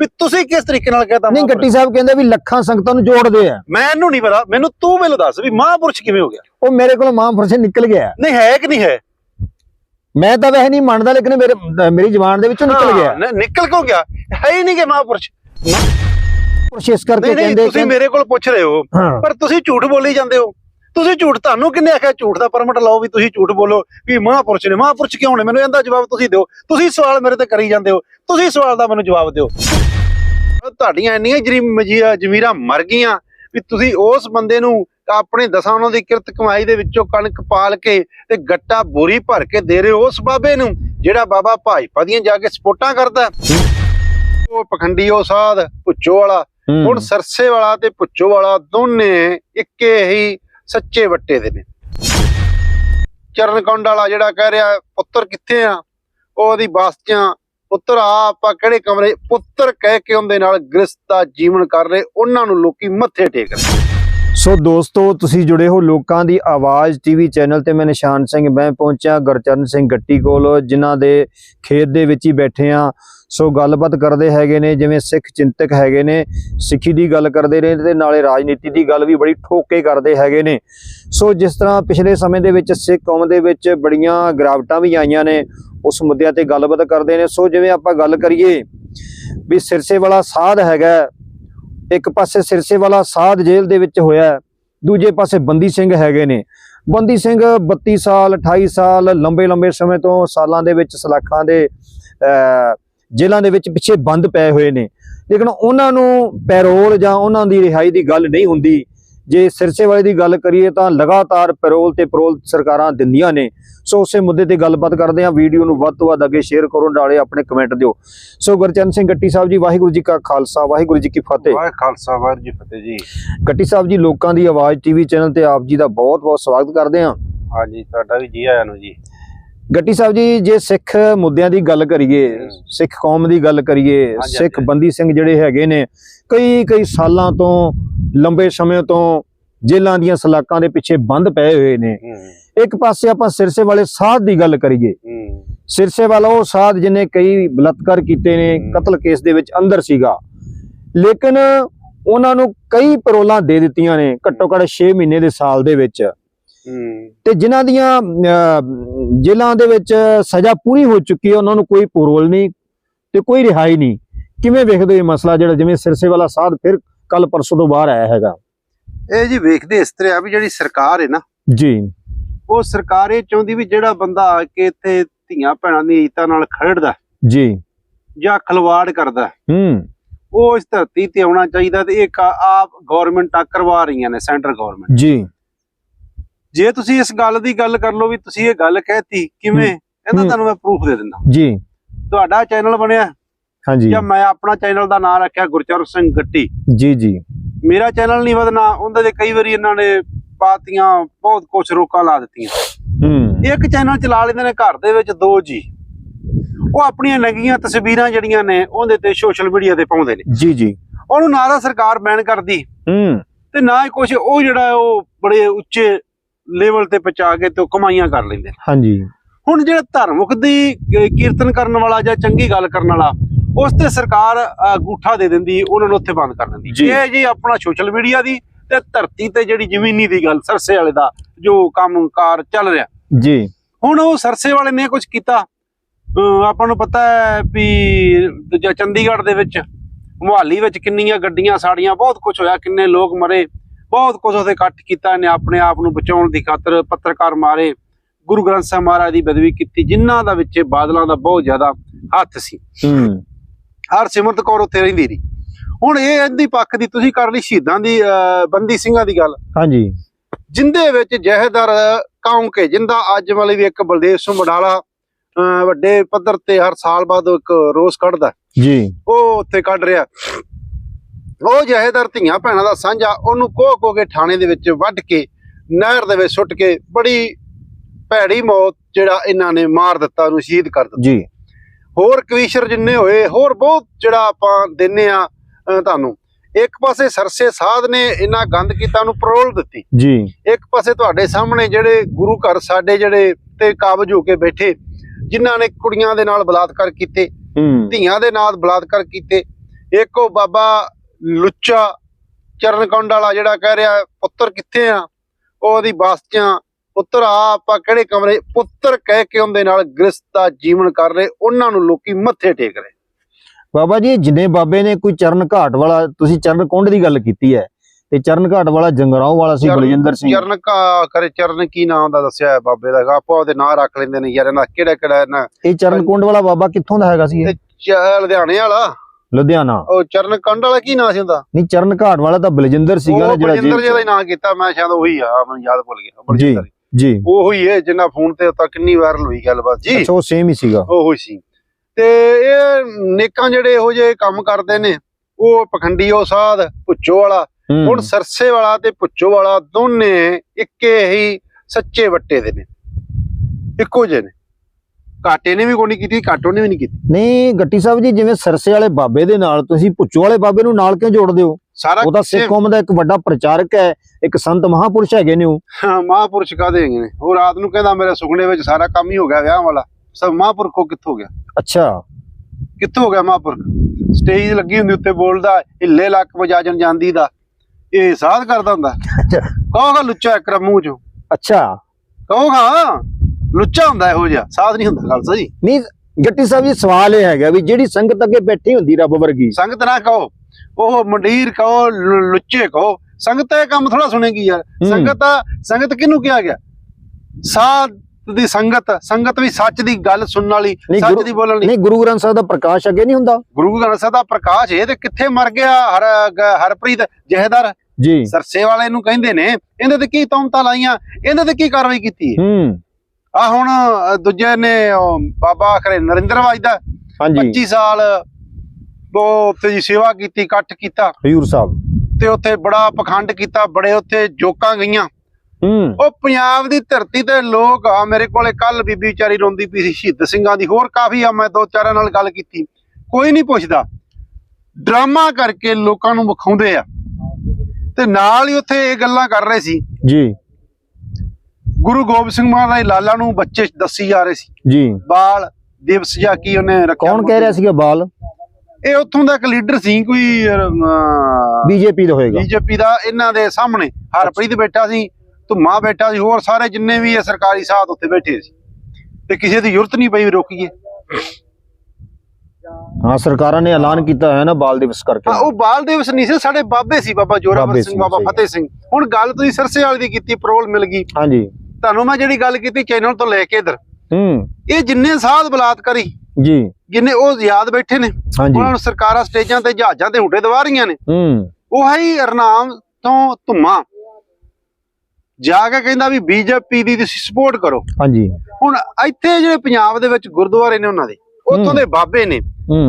ਵੀ ਤੁਸੀਂ ਕਿਸ ਤਰੀਕੇ ਨਾਲ ਕਹਤਾ ਨਹੀਂ ਗੱਟੀ ਸਾਹਿਬ ਕਹਿੰਦੇ ਵੀ ਲੱਖਾਂ ਸੰਗਤਾਂ ਨੂੰ ਜੋੜਦੇ ਆ। ਮੈਨੂੰ ਨਹੀਂ ਪਤਾ। ਮੈਨੂੰ ਤੂੰ ਮੈਨੂੰ ਦੱਸ ਵੀ ਮਹਾਂਪੁਰਸ਼ ਕਿਵੇਂ ਹੋ ਗਿਆ? ਉਹ ਮੇਰੇ ਕੋਲ ਮਹਾਂਪੁਰਸ਼ ਨਿਕਲ ਗਿਆ। ਨਹੀਂ ਹੈ ਕਿ ਨਹੀਂ ਹੈ? ਮੈਂ ਤਾਂ ਵੈਸੇ ਨਹੀਂ ਮੰਨਦਾ ਲੇਕਿਨ ਮੇਰੇ ਮੇਰੀ ਜ਼ਬਾਨ ਦੇ ਵਿੱਚੋਂ ਨਿਕਲ ਗਿਆ। ਨਿਕਲ ਕਿਉਂ ਗਿਆ? ਹੈ ਹੀ ਨਹੀਂ ਕਿ ਮਹਾਂਪੁਰਸ਼। ਪੁਰਸ਼ ਇਸ ਕਰਕੇ ਕਹਿੰਦੇ ਤੁਸੀਂ ਮੇਰੇ ਕੋਲ ਪੁੱਛ ਰਹੇ ਹਾਂ। ਪਰ ਤੁਸੀਂ ਝੂਠ ਬੋਲੀ ਜਾਂਦੇ ਹੋ। ਤੁਸੀਂ ਝੂਠ ਤੁਹਾਨੂੰ ਕਿੰਨੇ ਆਖਿਆ? ਝੂਠ ਦਾ ਪਰਮਿਟ ਲਾਓ ਵੀ ਤੁਸੀਂ ਝੂਠ ਬੋਲੋ ਵੀ ਮਹਾਂਪੁਰਸ਼ ਨੇ। ਮਹਾਂਪੁਰਸ਼ ਕਿਉਂ ਨੇ? ਮੈਨੂੰ ਇਹਦਾ ਜਵਾਬ ਤੁਸੀਂ ਦਿਓ। ਤੁਸੀਂ ਸਵਾਲ ਮੇਰੇ ਤੇ ਕਰੀ ਜਾਂਦੇ ਹੋ। ਤੁਸੀਂ ਸਵਾਲ ਦਾ ਮੈਨੂੰ ਜਵਾਬ ਦਿਓ। ਤੁਹਾਡੀਆਂ ਇੰਨੀਆਂ ਜਰੀਮ ਜ਼ਮੀਰਾਂ ਮਰ ਗਈਆਂ ਵੀ ਤੁਸੀਂ ਉਸ ਬੰਦੇ ਨੂੰ ਆਪਣੇ ਦਸਾਂ ਉਹਨਾਂ ਦੀ ਕਿਰਤ ਕਮਾਈ ਦੇ ਵਿੱਚੋਂ ਕਣਕ ਪਾਲ ਕੇ ਤੇ ਗੱਟਾ ਬੋਰੀ ਭਰ ਕੇ ਦੇ ਰਹੇ ਉਸ ਬਾਬੇ ਨੂੰ ਜਿਹੜਾ ਬਾਬਾ ਭਾਜਪਾ ਦੀਆਂ ਜਾ ਕੇ ਸਪੋਰਟਾਂ ਕਰਦਾ। ਉਹ ਪਖੰਡੀ ਉਹ ਸਾਧ ਪੁੱਚੋ ਵਾਲਾ। ਹੁਣ ਸਰਸੇ ਵਾਲਾ ਤੇ ਪੁੱਚੋ ਵਾਲਾ ਦੋਨੇ ਇੱਕੇ ਹੀ ਸੱਚੇ ਵੱਟੇ ਦੇ ਨੇ। ਚਰਨ ਕੌਂਡ ਵਾਲਾ ਜਿਹੜਾ ਕਹਿ ਰਿਹਾ ਪੁੱਤਰ ਕਿੱਥੇ ਆ? ਉਹ ਉਹਦੀ ਬਾਸਤੀਆਂ ਪੁੱਤਰ ਆ ਆਪਾਂ ਕਿਹੜੇ ਕਮਰੇ, ਪੁੱਤਰ ਕਹਿ ਕੇ ਉਹਦੇ ਨਾਲ ਗ੍ਰਸਤ ਜੀਵਨ ਕਰ ਰਹੇ, ਉਹਨਾਂ ਨੂੰ ਲੋਕੀ ਮੱਥੇ ਟੇਕ ਰਹੇ। ਸੋ ਦੋਸਤੋ, ਤੁਸੀਂ ਜੁੜੇ ਹੋ ਲੋਕਾਂ ਦੀ ਆਵਾਜ਼ ਟੀਵੀ ਚੈਨਲ ਤੇ ਮੈਂ ਨਿਸ਼ਾਨ ਸਿੰਘ, ਮੈਂ ਪਹੁੰਚਿਆ ਗੁਰਚਰਨ ਸਿੰਘ ਗੱਟੀ ਕੋਲ, ਜਿਨ੍ਹਾਂ ਦੇ ਖੇਤ ਦੇ ਵਿੱਚ ਹੀ ਬੈਠੇ ਆ ਸੋ ਗੱਲਬਾਤ ਕਰਦੇ ਹੈਗੇ ਨੇ, ਜਿਵੇਂ ਸਿੱਖ ਚਿੰਤਕ ਹੈਗੇ ਨੇ, ਸਿੱਖੀ ਦੀ ਗੱਲ ਕਰਦੇ ਨੇ ਤੇ ਨਾਲੇ ਰਾਜਨੀਤੀ ਦੀ ਗੱਲ ਵੀ ਬੜੀ ਠੋਕੇ ਕਰਦੇ ਹੈਗੇ ਨੇ। ਸੋ ਜਿਸ ਤਰ੍ਹਾਂ ਪਿਛਲੇ ਸਮੇਂ ਦੇ ਵਿੱਚ ਸਿੱਖ ਕੌਮ ਦੇ ਵਿੱਚ ਬੜੀਆਂ ਗਿਰਾਵਟਾਂ ਵੀ ਆਈਆਂ ਨੇ ਉਸ ਮੁੱਦਿਆਂ ਤੇ ਗੱਲਬਾਤ ਕਰਦੇ ਨੇ। ਸੋ ਜਿਵੇਂ ਆਪਾਂ ਗੱਲ ਕਰੀਏ ਵੀ ਸਿਰਸੇ ਵਾਲਾ ਸਾਧ ਹੈਗਾ ਇੱਕ ਪਾਸੇ ਸਿਰਸੇ ਵਾਲਾ ਸਾਧ ਜੇਲ੍ਹ ਦੇ ਵਿੱਚ ਹੋਇਆ ਦੂਜੇ ਪਾਸੇ ਬੰਦੀ ਸਿੰਘ ਹੈਗੇ ਨੇ। ਬੰਦੀ ਸਿੰਘ 32 ਸਾਲ 28 ਸਾਲ, ਲੰਬੇ ਲੰਬੇ ਸਮੇਂ ਤੋਂ ਸਾਲਾਂ ਦੇ ਵਿੱਚ ਸਲਾਖਾਂ ਦੇ ਜੇਲ੍ਹਾਂ ਦੇ ਵਿੱਚ ਪਿੱਛੇ ਬੰਦ ਪਏ ਹੋਏ ਨੇ। ਲੇਕਿਨ ਉਹਨਾਂ ਨੂੰ ਪੈਰੋਲ ਜਾਂ ਉਹਨਾਂ ਦੀ ਰਿਹਾਈ ਦੀ ਗੱਲ ਨਹੀਂ ਹੁੰਦੀ। ਜੇ ਸਿਰਸੇ ਵਾਲੇ ਦੀ ਗੱਲ ਕਰੀਏ ਤਾਂ ਲਗਾਤਾਰ ਪੈਰੋਲ ਤੇ ਪਰੋਲ ਸਰਕਾਰਾਂ ਦਿੰਦੀਆਂ ਨੇ। ਸੋ ਉਸੇ ਮੁੱਦੇ ਤੇ ਗੱਲਬਾਤ ਕਰਦੇ ਹਾਂ। ਵੀਡੀਓ ਨੂੰ ਵੱਧ ਤੋਂ ਵੱਧ ਅੱਗੇ ਸ਼ੇਅਰ ਕਰੋ ਨਾਲੇ ਆਪਣੇ ਕਮੈਂਟ ਦਿਓ। ਸੋ ਗੁਰਚਰਨ ਸਿੰਘ ਗੱਟੀ ਸਾਹਿਬ ਜੀ ਵਾਹਿਗੁਰੂ ਜੀ ਕਾ ਖਾਲਸਾ ਵਾਹਿਗੁਰੂ ਜੀ ਕੀ ਫਤਿਹ। ਵਾਹਿ ਖਾਲਸਾ ਵਾਹਿਗੁਰੂ ਜੀ ਫਤਿਹ ਜੀ। ਗੱਟੀ ਸਾਹਿਬ ਜੀ ਲੋਕਾਂ ਦੀ ਆਵਾਜ਼ ਟੀਵੀ ਚੈਨਲ ਤੇ ਆਪ ਜੀ ਦਾ ਬਹੁਤ-ਬਹੁਤ ਸਵਾਗਤ ਕਰਦੇ ਹਾਂ। ਹਾਂਜੀ ਤੁਹਾਡਾ ਵੀ ਜੀ ਆਇਆਂ ਨੂੰ ਜੀ। ਗੱਟੀ ਸਾਹਿਬ ਜੀ ਜੇ ਸਿੱਖ ਮੁੱਦਿਆਂ ਦੀ ਗੱਲ ਕਰੀਏ। ਸਿੱਖ ਕੌਮ ਦੀ ਗੱਲ ਕਰੀਏ ਸਿੱਖ। ਬੰਦੀ ਸਿੰਘ ਜਿਹੜੇ ਹੈਗੇ ਨੇ ਕਈ ਕਈ ਸਾਲਾਂ ਤੋਂ ਲੰਬੇ ਸਮੇਂ ਤੋਂ ਜੇਲ੍ਹਾਂ ਦੀਆਂ ਸਲਾਕਾਂ ਦੇ ਪਿੱਛੇ ਬੰਦ ਪਏ ਹੋਏ ਨੇ। ਇੱਕ ਪਾਸੇ ਆਪਾਂ ਸਿਰਸੇ ਵਾਲੇ ਸਾਧ ਦੀ ਗੱਲ ਕਰੀਏ। ਸਿਰਸੇ ਵਾਲਾ ਉਹ ਸਾਧ ਜਿਹਨੇ ਕਈ ਬਲਾਤਕਾਰ ਕੀਤੇ ਨੇ। ਕਤਲ ਕੇਸ ਦੇ ਵਿੱਚ ਅੰਦਰ ਸੀਗਾ। ਲੇਕਿਨ ਉਹਨਾਂ ਨੂੰ ਕਈ ਪਰੋਲਾਂ ਦੇ ਦਿੱਤੀਆਂ ਨੇ ਘੱਟੋ ਘੱਟ 6 ਮਹੀਨੇ ਦੇ ਸਾਲ ਦੇ ਵਿੱਚ। ਤੇ ਜਿਨ੍ਹਾਂ ਦੀਆਂ ਜੇਲ੍ਹਾਂ ਦੇ ਵਿੱਚ ਸਜ਼ਾ ਪੂਰੀ ਹੋ ਚੁੱਕੀ ਹੈ ਉਹਨਾਂ ਨੂੰ ਕੋਈ ਪਰੋਲ ਨਹੀਂ ਤੇ ਕੋਈ ਰਿਹਾਈ ਨਹੀਂ। ਕਿਵੇਂ ਵੇਖਦੇ ਹੋ ਇਹ ਮਸਲਾ ਜਿਹੜਾ ਜਿਵੇਂ ਸਿਰਸੇ ਵਾਲਾ ਸਾਧ ਫਿਰ ਕੱਲ ਪਰਸੋਂ ਤੋਂ ਬਾਹਰ ਆਇਆ ਹੈਗਾ। ਇਹ ਜੀ ਵੇਖਦੇ ਇਸ ਤਰ੍ਹਾਂ ਆ ਵੀ ਜਿਹੜੀ ਸਰਕਾਰ ਹੈ ਨਾ ਜੀ। ਉਹ ਸਰਕਾਰ ਇਹ ਚਾਹੁੰਦੀ ਵੀ ਜਿਹੜਾ ਬੰਦਾ ਆ ਕੇ ਇੱਥੇ ਧੀਆਂ ਭੈਣਾਂ ਦੀ ਇੱਜ਼ਤਾਂ ਨਾਲ ਖੜਦਾ ਜੀ। ਜਾਂ ਖਲਵਾੜ ਕਰਦਾ ਹੂੰ। ਉਹ ਇਸ ਧਰਤੀ ਤੇ ਆਉਣਾ ਚਾਹੀਦਾ ਤੇ ਇਹ ਆਪ ਗਵਰਨਮੈਂਟਾਂ ਕਰਵਾ ਰਹੀਆਂ ਨੇ ਸੈਂਟਰ ਗਵਰਨਮੈਂਟ ਜੀ। ਜੇ ਤੁਸੀਂ ਇਸ ਗੱਲ ਦੀ ਗੱਲ ਕਰ ਲਓ ਵੀ ਤੁਸੀਂ ਇਹ ਗੱਲ ਕਹਿਤੀ ਕਿਵੇਂ? ਇਹਦਾ। ਤੁਹਾਨੂੰ ਮੈਂ ਪ੍ਰੂਫ ਦੇ ਦਿੰਦਾ। ਜੀ। ਤੁਹਾਡਾ ਚੈਨਲ ਬਣਿਆ ਹਾਂਜੀ। ਜਾਂ ਮੈਂ ਆਪਣਾ ਚੈਨਲ ਦਾ ਨਾਮ ਰੱਖਿਆ ਗੁਰਚਰਨ ਸਿੰਘ ਗੱਟੀ। ਜੀ ਜੀ। ਮੇਰਾ ਚੈਨਲ ਨਹੀਂ ਵਧਣਾ ਉਹਦੇ ਤੇ ਕਈ ਵਾਰੀ ਇਹਨਾਂ ਨੇ ਪਾਤੀਆਂ ਬਹੁਤ ਕੁਝ ਰੋਕਾਂ ਲਾ ਦਿੱਤੀਆਂ। ਹੂੰ। ਇੱਕ ਚੈਨਲ ਚਲਾ ਲੈਂਦੇ ਨੇ ਘਰ ਦੇ ਵਿੱਚ ਦੋ ਜੀ। ਉਹ ਆਪਣੀਆਂ ਨੰਗੀਆਂ ਤਸਵੀਰਾਂ ਜਿਹੜੀਆਂ ਨੇ ਉਹਦੇ ਤੇ ਸੋਸ਼ਲ ਮੀਡੀਆ ਤੇ ਪਾਉਂਦੇ ਨੇ। ਜੀ ਜੀ। ਉਹਨੂੰ ਨਾ ਤਾਂ ਸਰਕਾਰ ਬੈਨ ਕਰਦੀ ਹੂੰ। ਤੇ ਨਾ ਹੀ ਕੁਝ ਉਹ ਜਿਹੜਾ ਉਹ ਬੜੇ ਉੱਚੇ ਲੈਵਲ ਤੇ ਪਹੁੰਚਾ ਕੇ ਤੇ ਉਹ ਕਮਾਈਆਂ ਕਰ ਲੈਂਦੇ ਹਾਂਜੀ। ਹੁਣ ਜਿਹੜਾ ਧਰਮੁਖ ਦੀ ਕੀਰਤਨ ਕਰਨ ਵਾਲਾ ਜਾਂ ਚੰਗੀ ਗੱਲ ਕਰਨ ਵਾਲਾ ਉਸ ਤੇ ਸਰਕਾਰ ਗੂਠਾ ਦੇ ਦਿੰਦੀ ਉਹਨਾਂ ਨੂੰ ਉੱਥੇ ਬੰਦ ਕਰ ਦਿੰਦੀ। ਇਹ ਜੀ ਆਪਣਾ ਸੋਸ਼ਲ ਮੀਡੀਆ ਦੀ ਤੇ ਧਰਤੀ ਤੇ ਜਿਹੜੀ ਜ਼ਮੀਨੀ ਦੀ ਗੱਲ ਸਰਸੇ ਵਾਲੇ ਦਾ ਜੋ ਕੰਮਕਾਰ ਚੱਲ ਰਿਹਾ। ਜੀ। ਹੁਣ ਉਹ ਸਰਸੇ ਵਾਲੇ ਨੇ ਕੁਝ ਕੀਤਾ। ਆਪਾਂ ਨੂੰ ਪਤਾ ਹੈ ਵੀ ਚੰਡੀਗੜ੍ਹ ਦੇ ਵਿੱਚ ਮੁਹਾਲੀ ਵਿੱਚ ਕਿੰਨੀਆਂ ਗੱਡੀਆਂ ਸਾੜੀਆਂ ਬਹੁਤ ਕੁਝ ਹੋਇਆ ਕਿੰਨੇ ਲੋਕ ਮਰੇ ਬਹੁਤ ਕੁਝ ਉਹਦੇ ਇਕੱਠ ਕੀਤਾ ਇਹਨੇ ਆਪਣੇ ਆਪ ਨੂੰ ਬਚਾਉਣ ਦੀ ਖਾਤਰ ਪੱਤਰਕਾਰ ਮਾਰੇ ਗੁਰੂ ਗ੍ਰੰਥ ਸਾਹਿਬ ਮਹਾਰਾਜ ਦੀ ਬਦਵੀ ਕੀਤੀ ਜਿਨ੍ਹਾਂ ਦਾ ਵਿੱਚ ਬਾਦਲਾਂ ਦਾ ਬਹੁਤ ਜ਼ਿਆਦਾ ਹੱਥ ਸੀ। ਹੂੰ ਹਰ ਸਿਮਰਤ ਕੌਰ ਉੱਥੇ ਰਹਿੰਦੀ ਰਹੀ। ਹੁਣ ਇਹ ਇਹਦੀ ਪੱਖ ਦੀ ਤੁਸੀਂ ਕਰ ਲਈ ਸ਼ਹੀਦਾਂ ਦੀ ਬੰਦੀ ਸਿੰਘਾਂ ਦੀ ਗੱਲ। ਹਾਂਜੀ। ਜਿੰਦੇ ਵਿੱਚ ਜਹੇਦਾਰ ਕੌਂਕੇ ਜਿੰਦਾ ਅੱਜ ਵਾਲੇ ਵੀ ਇੱਕ ਬਲਦੇਵ ਸਿੰਘ ਅਹ ਵੱਡੇ ਪੱਧਰ ਤੇ ਹਰ ਸਾਲ ਬਾਅਦ ਇੱਕ ਰੋਸ ਕੱਢਦਾ। ਜੀ। ਉਹ ਉੱਥੇ ਕੱਢ ਰਿਹਾ। ਉਹ ਜਹੇਦਾਰ ਧੀਆਂ ਭੈਣਾਂ ਦਾ ਸਾਂਝਾ ਉਹਨੂੰ ਕੋਹ ਕੋਹ ਕੇ ਥਾਣੇ ਦੇ ਵਿੱਚ ਵੱਢ ਕੇ ਨਹਿਰ ਦੇ ਵਿੱਚ ਸੁੱਟ ਕੇ ਬੜੀ ਭੈੜੀ ਮੌਤ ਜਿਹੜਾ ਇਹਨਾਂ ਨੇ ਮਾਰ ਦਿੱਤਾ ਉਹਨੂੰ ਸ਼ਹੀਦ ਕਰ ਦਿੱਤਾ। ਜੀ। ਹੋਰ ਕਵੀਸ਼ਰ ਜਿੰਨੇ ਹੋਏ ਹੋਰ ਬਹੁਤ ਜਿਹੜਾ ਆਪਾਂ ਦਿੰਨੇ ਆ ਤੁਹਾਨੂੰ। ਇੱਕ ਪਾਸੇ ਸਰਸੇ ਸਾਧ ਨੇ ਇੰਨਾ ਗੰਦ ਕੀਤਾ ਉਹਨੂੰ ਪਰੋਲ ਦਿੱਤੀ। ਜੀ। ਇੱਕ ਪਾਸੇ ਤੁਹਾਡੇ ਸਾਹਮਣੇ ਜਿਹੜੇ ਗੁਰੂ ਘਰ ਸਾਡੇ ਜਿਹੜੇ ਤੇ ਕਾਬਜ ਹੋ ਕੇ ਬੈਠੇ ਜਿਨ੍ਹਾਂ ਨੇ ਕੁੜੀਆਂ ਦੇ ਨਾਲ ਬਲਾਤਕਾਰ ਕੀਤੇ ਧੀਆਂ ਦੇ ਨਾਲ ਬਲਾਤਕਾਰ ਕੀਤੇ ਇੱਕ ਉਹ ਬਾਬਾ ਲੁੱਚਾ ਚਰਨਕੰਡ ਵਾਲਾ ਜਿਹੜਾ ਕਹਿ ਰਿਹਾ ਪੁੱਤਰ ਕਿੱਥੇ ਆ? ਉਹ ਉਹਦੀ ਬਸ ਚ ਆ। ਪੁੱਤਰ ਆ ਆਪਾਂ ਕਿਹੜੇ ਕਮਰੇ ਪੁੱਤਰ ਕਹਿ ਕੇ ਉਹਦੇ ਨਾਲ ਗ੍ਰਸਤ ਜੀਵਨ ਕਰ ਰਹੇ ਉਹਨਾਂ ਨੂੰ ਲੋਕੀ ਮੱਥੇ ਟੇਕ ਰਹੇ। ਬਾਬਾ ਜੀ ਜਿੰਨੇ ਬਾਬੇ ਨੇ ਕੋਈ ਚਰਨ ਘਾਟ ਵਾਲਾ ਤੁਸੀਂ ਚਰਨ ਕੁੰਡ ਦੀ ਗੱਲ ਕੀਤੀ ਹੈ ਤੇ ਚਰਨ ਘਾਟ ਵਾਲਾ ਜੰਗਰਾਉ ਵਾਲਾ ਸੀ ਬਲਜਿੰਦਰ ਸਿੰਘ। ਚਰਨ ਕਰੇ ਚਰਨ ਕੀ ਨਾਮ ਦਾ ਦੱਸਿਆ ਹੈ ਬਾਬੇ ਦਾ? ਆਪਾਂ ਉਹਦੇ ਨਾਂ ਰੱਖ ਲੈਂਦੇ ਨੇ ਯਾਰ ਇਹਨਾਂ ਕਿਹੜਾ ਕਿਹੜਾ ਇਹਨਾਂ ਇਹ ਚਰਨ ਕੁੰਡ ਵਾਲਾ ਬਾਬਾ ਕਿੱਥੋਂ ਦਾ ਹੈਗਾ ਸੀ ਇਹ? ਲੁਧਿਆਣੇ ਵਾਲਾ? ਲੁਧਿਆਣਾ। ਉਹ ਚਰਨ ਕੰਡ ਵਾਲਾ ਕੀ ਨਾਂ ਸੀ ਹੁੰਦਾ ਨਹੀਂ ਚਰਨ ਘਾਟ ਵਾਲਾ ਤਾਂ ਬਲਜਿੰਦਰ ਸੀਗਾ ਨਾ ਜਿਹੜਾ ਬਲਜਿੰਦਰ ਜੀ ਦਾ ਨਾਂ ਕੀਤਾ ਮੈਂ ਸ਼ਾਇਦ ਉਹੀ ਆ ਮੈਨੂੰ ਯਾਦ ਭੁੱਲ ਗਿਆ ਬਲਜਿੰਦਰ। ਜੀ। ਉਹ ਹੀ ਹੈ ਜਿੰਨਾ ਫੋਨ ਤੇ ਤਾਂ ਕਿੰਨੀ ਵਾਇਰਲ ਹੋਈ ਗੱਲਬਾਤ ਜੀ। ਅੱਛਾ ਉਹ ਸੇਮ ਹੀ ਸੀਗਾ। ਉਹ ਹੀ ਸੀ। ਤੇ ਇਹ ਨੇਕਾਂ ਜਿਹੜੇ ਇਹੋ ਜਿਹੇ ਕੰਮ ਕਰਦੇ ਨੇ ਉਹ ਪਖੰਡੀ ਉਹ ਸਾਧ ਪੁੱਚੋ ਵਾਲਾ ਹੁਣ ਸਰਸੇ ਵਾਲਾ ਤੇ ਪੁੱਚੋ ਵਾਲਾ ਦੋਨੇ ਇੱਕੇ ਹੀ ਸੱਚੇ ਵੱਟੇ ਦੇ ਨੇ। ਇੱਕੋ ਜਿਹੇ ਨੇ। ਕਾਟੇ ਨੇ ਵੀ ਕੋਈ ਨਹੀਂ ਕੀਤੀ ਕਾਟੋ ਨੇ ਵੀ ਨਹੀਂ ਕੀਤੀ। ਨਹੀਂ ਗੱਟੀ ਸਾਹਿਬ ਜੀ ਜਿਵੇਂ ਸਰਸੇ ਵਾਲੇ ਬਾਬੇ ਦੇ ਨਾਲ ਤੁਸੀਂ ਪੁੱਛੋ ਵਾਲੇ ਬਾਬੇ ਨੂੰ ਨਾਲ ਕਿਉਂ ਜੋੜਦੇ ਹੋ? ਉਹ ਤਾਂ ਸਿੱਖ ਕੌਮ ਦਾ ਇੱਕ ਵੱਡਾ ਪ੍ਰਚਾਰਕ ਹੈ ਇੱਕ ਸੰਤ ਮਹਾਪੁਰਸ਼ ਹੈਗੇ ਨੇ ਉਹ। ਹਾਂ, ਮਹਾਂਪੁਰਸ਼ ਕਾਦੇ ਹੈਗੇ ਨੇ? ਉਹ ਰਾਤ ਨੂੰ ਕਹਿੰਦਾ ਮੇਰੇ ਸੁਖਨੇ ਵਿੱਚ ਸਾਰਾ ਕੰਮ ਹੀ ਹੋ ਗਿਆ ਵਿਆਹ ਵਾਲਾ। ਸਭ ਮਹਾਂਪੁਰਖੋ ਕਿੱਥੋਂ ਹੋ ਗਿਆ? ਅੱਛਾ। ਕਿੱਥੋਂ ਹੋ ਗਿਆ ਮਹਾਂਪੁਰਖ? ਸਟੇਜ ਲੱਗੀ ਹੁੰਦੀ ਉੱਤੇ ਬੋਲਦਾ ਹਿੱਲੇ ਲੱਕ ਵਜਾਜਣ ਜਾਂਦੀ ਦਾ। ਇਹ ਸਾਧ ਕਰਦਾ ਹੁੰਦਾ। ਕਹੋਗਾ ਲੁੱਚਾ ਇੱਕ ਮੂੰਹ ਚੋਂ। ਅੱਛਾ। ਕਹੋਗਾ ਲੁੱਚਾ ਹੁੰਦਾ ਇਹੋ ਜਿਹਾ ਸਾਧ ਨਹੀਂ ਹੁੰਦਾ ਗੱਲ ਸਹੀ। ਨਹੀਂ ਗੱਟੀ ਸਾਹਿਬ ਜੀ ਸਵਾਲ ਇਹ ਹੈਗਾ ਵੀ ਜਿਹੜੀ ਸੰਗਤ ਅੱਗੇ ਬੈਠੀ ਹੁੰਦੀ ਰੱਬ ਵਰਗੀ। ਸੰਗਤ ਨਾ ਕਹੋ ਉਹ ਮੰਡੀਰ ਕਹੋ ਲੁੱਚੇ ਕਹੋ ਸੰਗਤ ਇਹ ਕੰਮ ਥੋੜਾ ਸੁਣੇਗੀ ਯਾਰ। ਸੰਗਤ ਸੰਗਤ ਕਿਹਨੂੰ ਕਿਹਾ ਗਿਆ? ਸਾਧ ਦੀ ਸੰਗਤ ਸੰਗਤ ਵੀ ਸੱਚ ਦੀ ਗੱਲ ਸੁਣਨ ਵਾਲੀ ਸੱਚ ਦੀ ਬੋਲਣ ਵਾਲੀ। ਨਹੀਂ ਗੁਰੂ ਗ੍ਰੰਥ ਸਾਹਿਬ ਦਾ ਪ੍ਰਕਾਸ਼ ਅੱਗੇ ਨਹੀਂ ਹੁੰਦਾ? ਗੁਰੂ ਗ੍ਰੰਥ ਸਾਹਿਬ ਦਾ ਪ੍ਰਕਾਸ਼ ਇਹ ਤੇ ਕਿੱਥੇ ਮਰ ਗਿਆ ਹਰ ਹਰਪ੍ਰੀਤ ਜਹੇਦਾਰ। ਜੀ। ਸਰਸੇ ਵਾਲੇ ਨੂੰ ਕਹਿੰਦੇ ਨੇ ਇਹਦੇ ਤੇ ਕੀ ਤੌਮਤਾਂ ਲਾਈਆਂ ਇਹਦੇ ਤੇ ਕੀ ਕਾਰਵਾਈ ਕੀਤੀ ਹੈ? ਹੂੰ। ਆ ਹੁਣ ਦੂਜੇ ਨੇ ਬਾਬਾ ਖਰੇ ਨਰਿੰਦਰ ਵਾਜ ਦਾ ਹਾਂਜੀ। 25 ਸਾਲ ਉਹ ਉੱਥੇ ਜੀ ਸੇਵਾ ਕੀਤੀ ਇਕੱਠ ਕੀਤਾ। ਹਯੂਰ ਸਾਹਿਬ। ਤੇ ਉੱਥੇ ਬੜਾ ਪਖੰਡ ਕੀਤਾ ਬੜੇ ਉੱਥੇ ਜੋਕਾਂ ਗਈਆਂ। ਉਹ ਪੰਜਾਬ ਦੀ ਧਰਤੀ ਤੇ ਲੋਕ ਆ ਮੇਰੇ ਕੋਲੇ ਕੱਲ ਬੀਬੀ ਵਿਚਾਰੀ ਰੋਂਦੀ ਪਈ ਸੀ ਸ਼ਹੀਦ ਸਿੰਘਾਂ ਦੀ। ਹੋਰ ਕਾਫੀ ਆ ਮੈਂ ਦੋ ਚਾਰਾਂ ਨਾਲ ਗੱਲ ਕੀਤੀ। ਕੋਈ ਨਹੀਂ ਪੁੱਛਦਾ। ਡਰਾਮਾ ਕਰਕੇ ਲੋਕਾਂ ਨੂੰ ਵਿਖਾਉਂਦੇ ਆ। ਤੇ ਨਾਲ ਹੀ ਉੱਥੇ ਇਹ ਗੱਲਾਂ ਕਰ ਰਹੇ ਸੀ। ਜੀ। ਗੁਰੂ ਗੋਬਿੰਦ ਸਿੰਘ ਮਹਾਰਾਜ ਲਾਲਾ ਨੂੰ ਬੱਚੇ ਦੱਸੀ ਜਾ ਰਹੇ ਸੀ। ਜੀ। ਬਾਲ ਦਿਵਸ ਜਾਂ ਕੀ ਉਹਨੇ ਰੱਖਿਆ ਕੌਣ ਕਹਿ ਰਿਹਾ ਸੀਗਾ ਬਾਲ? ਇਹ ਉੱਥੋਂ ਦਾ ਇੱਕ ਲੀਡਰ ਸੀ ਕੋਈ ਬੀਜੇਪੀ ਦਾ ਹੋਏਗਾ। ਬੀਜੇਪੀ ਦਾ ਇਹਨਾਂ ਦੇ ਸਾਹਮਣੇ। ਹਰਪ੍ਰੀਤ ਬੈਠਾ ਸੀ ਧੁੰਮਾ ਬੈਠਾ ਸੀ ਹੋਰ ਸਾਰੇ ਜਿੰਨੇ ਵੀ ਇਹ ਸਰਕਾਰੀ ਸਾਥ ਉੱਤੇ ਬੈਠੇ ਸੀ। ਤੇ ਕਿਸੇ ਦੀ ਜ਼ਰੂਰਤ ਨਹੀਂ ਪਈ ਰੋਕੀਏ। ਹਾਂ ਸਰਕਾਰਾਂ ਨੇ ਐਲਾਨ ਕੀਤਾ ਹੋਇਆ ਨਾ ਬਾਲ ਦਿਵਸ ਕਰਕੇ। ਹਾਂ, ਉਹ ਬਾਲ ਦਿਵਸ ਨਹੀਂ ਸੀ ਸਾਡੇ ਬਾਬੇ ਸੀ ਬਾਬਾ ਜੋਰਾਵਰ ਸਿੰਘ ਬਾਬਾ ਫਤਿਹ ਸਿੰਘ। ਹੁਣ ਗੱਲ ਤੁਸੀਂ ਸਰਸੇ ਵਾਲੀ ਦੀ ਕੀਤੀ ਪਰੋਲ ਮਿਲ ਗਈ। ਹਾਂਜੀ। ਤੁਹਾਨੂੰ ਮੈਂ ਜਿਹੜੀ ਗੱਲ ਕੀਤੀ ਚੈਨਲ ਤੋਂ ਲੈ ਕੇ ਇਧਰ ਹੂੰ। ਇਹ ਜਿੰਨੇ ਸਾਧ ਬਲਾਤਕਾਰੀ ਜੀ। ਜਿੰਨੇ ਉਹ ਯਾਦ ਬੈਠੇ ਨੇ ਉਹਨਾਂ ਨੂੰ ਸਰਕਾਰਾਂ ਸਟੇਜਾਂ ਤੇ ਜਹਾਜ਼ਾਂ ਤੇ ਹੁੱਡੇ ਦਵਾ ਰਹੀਆਂ ਨੇ। ਹੂੰ। ਉਹ ਹੈ ਹੀ ਅਰਨਾਮ ਤੋਂ ਧੁੰਮਾ ਜਾ ਕੇ ਕਹਿੰਦਾ ਵੀ ਬੀਜੇਪੀ ਦੀ ਤੁਸੀਂ ਸਪੋਰਟ ਕਰੋ। ਹਾਂਜੀ। ਹੁਣ ਇੱਥੇ ਜਿਹੜੇ ਪੰਜਾਬ ਦੇ ਵਿੱਚ ਗੁਰਦੁਆਰੇ ਨੇ ਉਹਨਾਂ ਦੇ ਉੱਥੋਂ। ਦੇ ਬਾਬੇ ਨੇ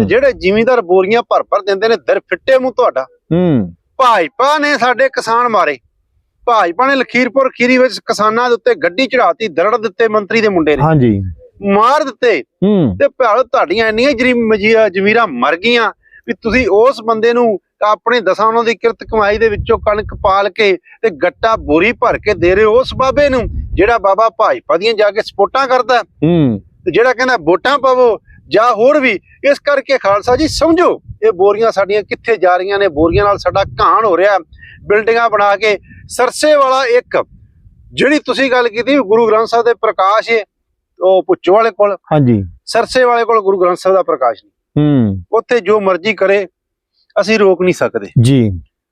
ਜਿਹੜੇ ਜ਼ਿਮੀਂਦਾਰ ਬੋਰੀਆਂ ਭਰ ਭਰ ਦਿੰਦੇ ਨੇ ਦਰ ਫਿੱਟੇ ਮੂੰਹ ਤੁਹਾਡਾ। ਹੂੰ। ਭਾਜਪਾ ਨੇ ਸਾਡੇ ਕਿਸਾਨ ਮਾਰੇ। ਭਾਜਪਾ ਨੇ ਲਖੀਰਪੁਰ ਖੀਰੀ ਵਿੱਚ ਕਿਸਾਨਾਂ ਦੇ ਉੱਤੇ ਗੱਡੀ ਚੜਾਤੀ ਦਰੜ ਦਿੱਤੇ ਮੰਤਰੀ ਦੇ ਮੁੰਡੇ ਨੇ। ਹਾਂਜੀ। ਮਾਰ ਦਿੱਤੇ। ਤੇ ਭਾਲ ਤੁਹਾਡੀਆਂ ਇੰਨੀਆਂ ਜ਼ਮੀਰਾਂ ਮਰ ਗਈਆਂ ਵੀ ਤੁਸੀਂ ਉਸ ਬੰਦੇ ਨੂੰ ਆਪਣੇ ਦਸਾਂ ਉਹਨਾਂ ਦੀ ਕਿਰਤ ਕਮਾਈ ਦੇ ਵਿੱਚੋਂ ਕਣਕ ਪਾਲ ਕੇ ਤੇ ਗੱਟਾ ਬੋਰੀ ਭਰ ਕੇ ਦੇ ਰਹੇ ਉਸ ਬਾਬੇ ਨੂੰ ਜਿਹੜਾ ਬਾਬਾ ਭਾਜਪਾ ਦੀਆਂ ਜਾ ਕੇ ਸਪੋਰਟਾਂ ਕਰਦਾ। ਹੂੰ। ਤੇ ਜਿਹੜਾ ਕਹਿੰਦਾ ਵੋਟਾਂ ਪਾਵੋ ਜਾਂ ਹੋਰ ਵੀ ਇਸ ਕਰਕੇ ਖਾਲਸਾ ਜੀ ਸਮਝੋ ਇਹ ਬੋਰੀਆਂ ਸਾਡੀਆਂ ਕਿੱਥੇ ਜਾ ਰਹੀਆਂ ਨੇ? ਬੋਰੀਆਂ ਨਾਲ ਸਾਡਾ ਘਾਣ ਹੋ ਰਿਹਾ ਬਿਲਡਿੰਗਾਂ ਬਣਾ ਕੇ ਸਰਸੇ ਵਾਲਾ ਇੱਕ ਜਿਹੜੀ ਤੁਸੀਂ ਗੱਲ ਕੀਤੀ ਗੁਰੂ ਗ੍ਰੰਥ ਸਾਹਿਬ ਦੇ ਪ੍ਰਕਾਸ਼ ਹੈ ਉਹ ਪੁੱਛੋ ਵਾਲੇ ਕੋਲ। ਹਾਂਜੀ। ਸਰਸੇ ਵਾਲੇ ਕੋਲ ਗੁਰੂ ਗ੍ਰੰਥ ਸਾਹਿਬ ਦਾ ਪ੍ਰਕਾਸ਼ ਨਹੀਂ। ਹੂੰ। ਉੱਥੇ ਜੋ ਮਰਜ਼ੀ ਕਰੇ ਅਸੀਂ ਰੋਕ ਨਹੀਂ ਸਕਦੇ। ਜੀ।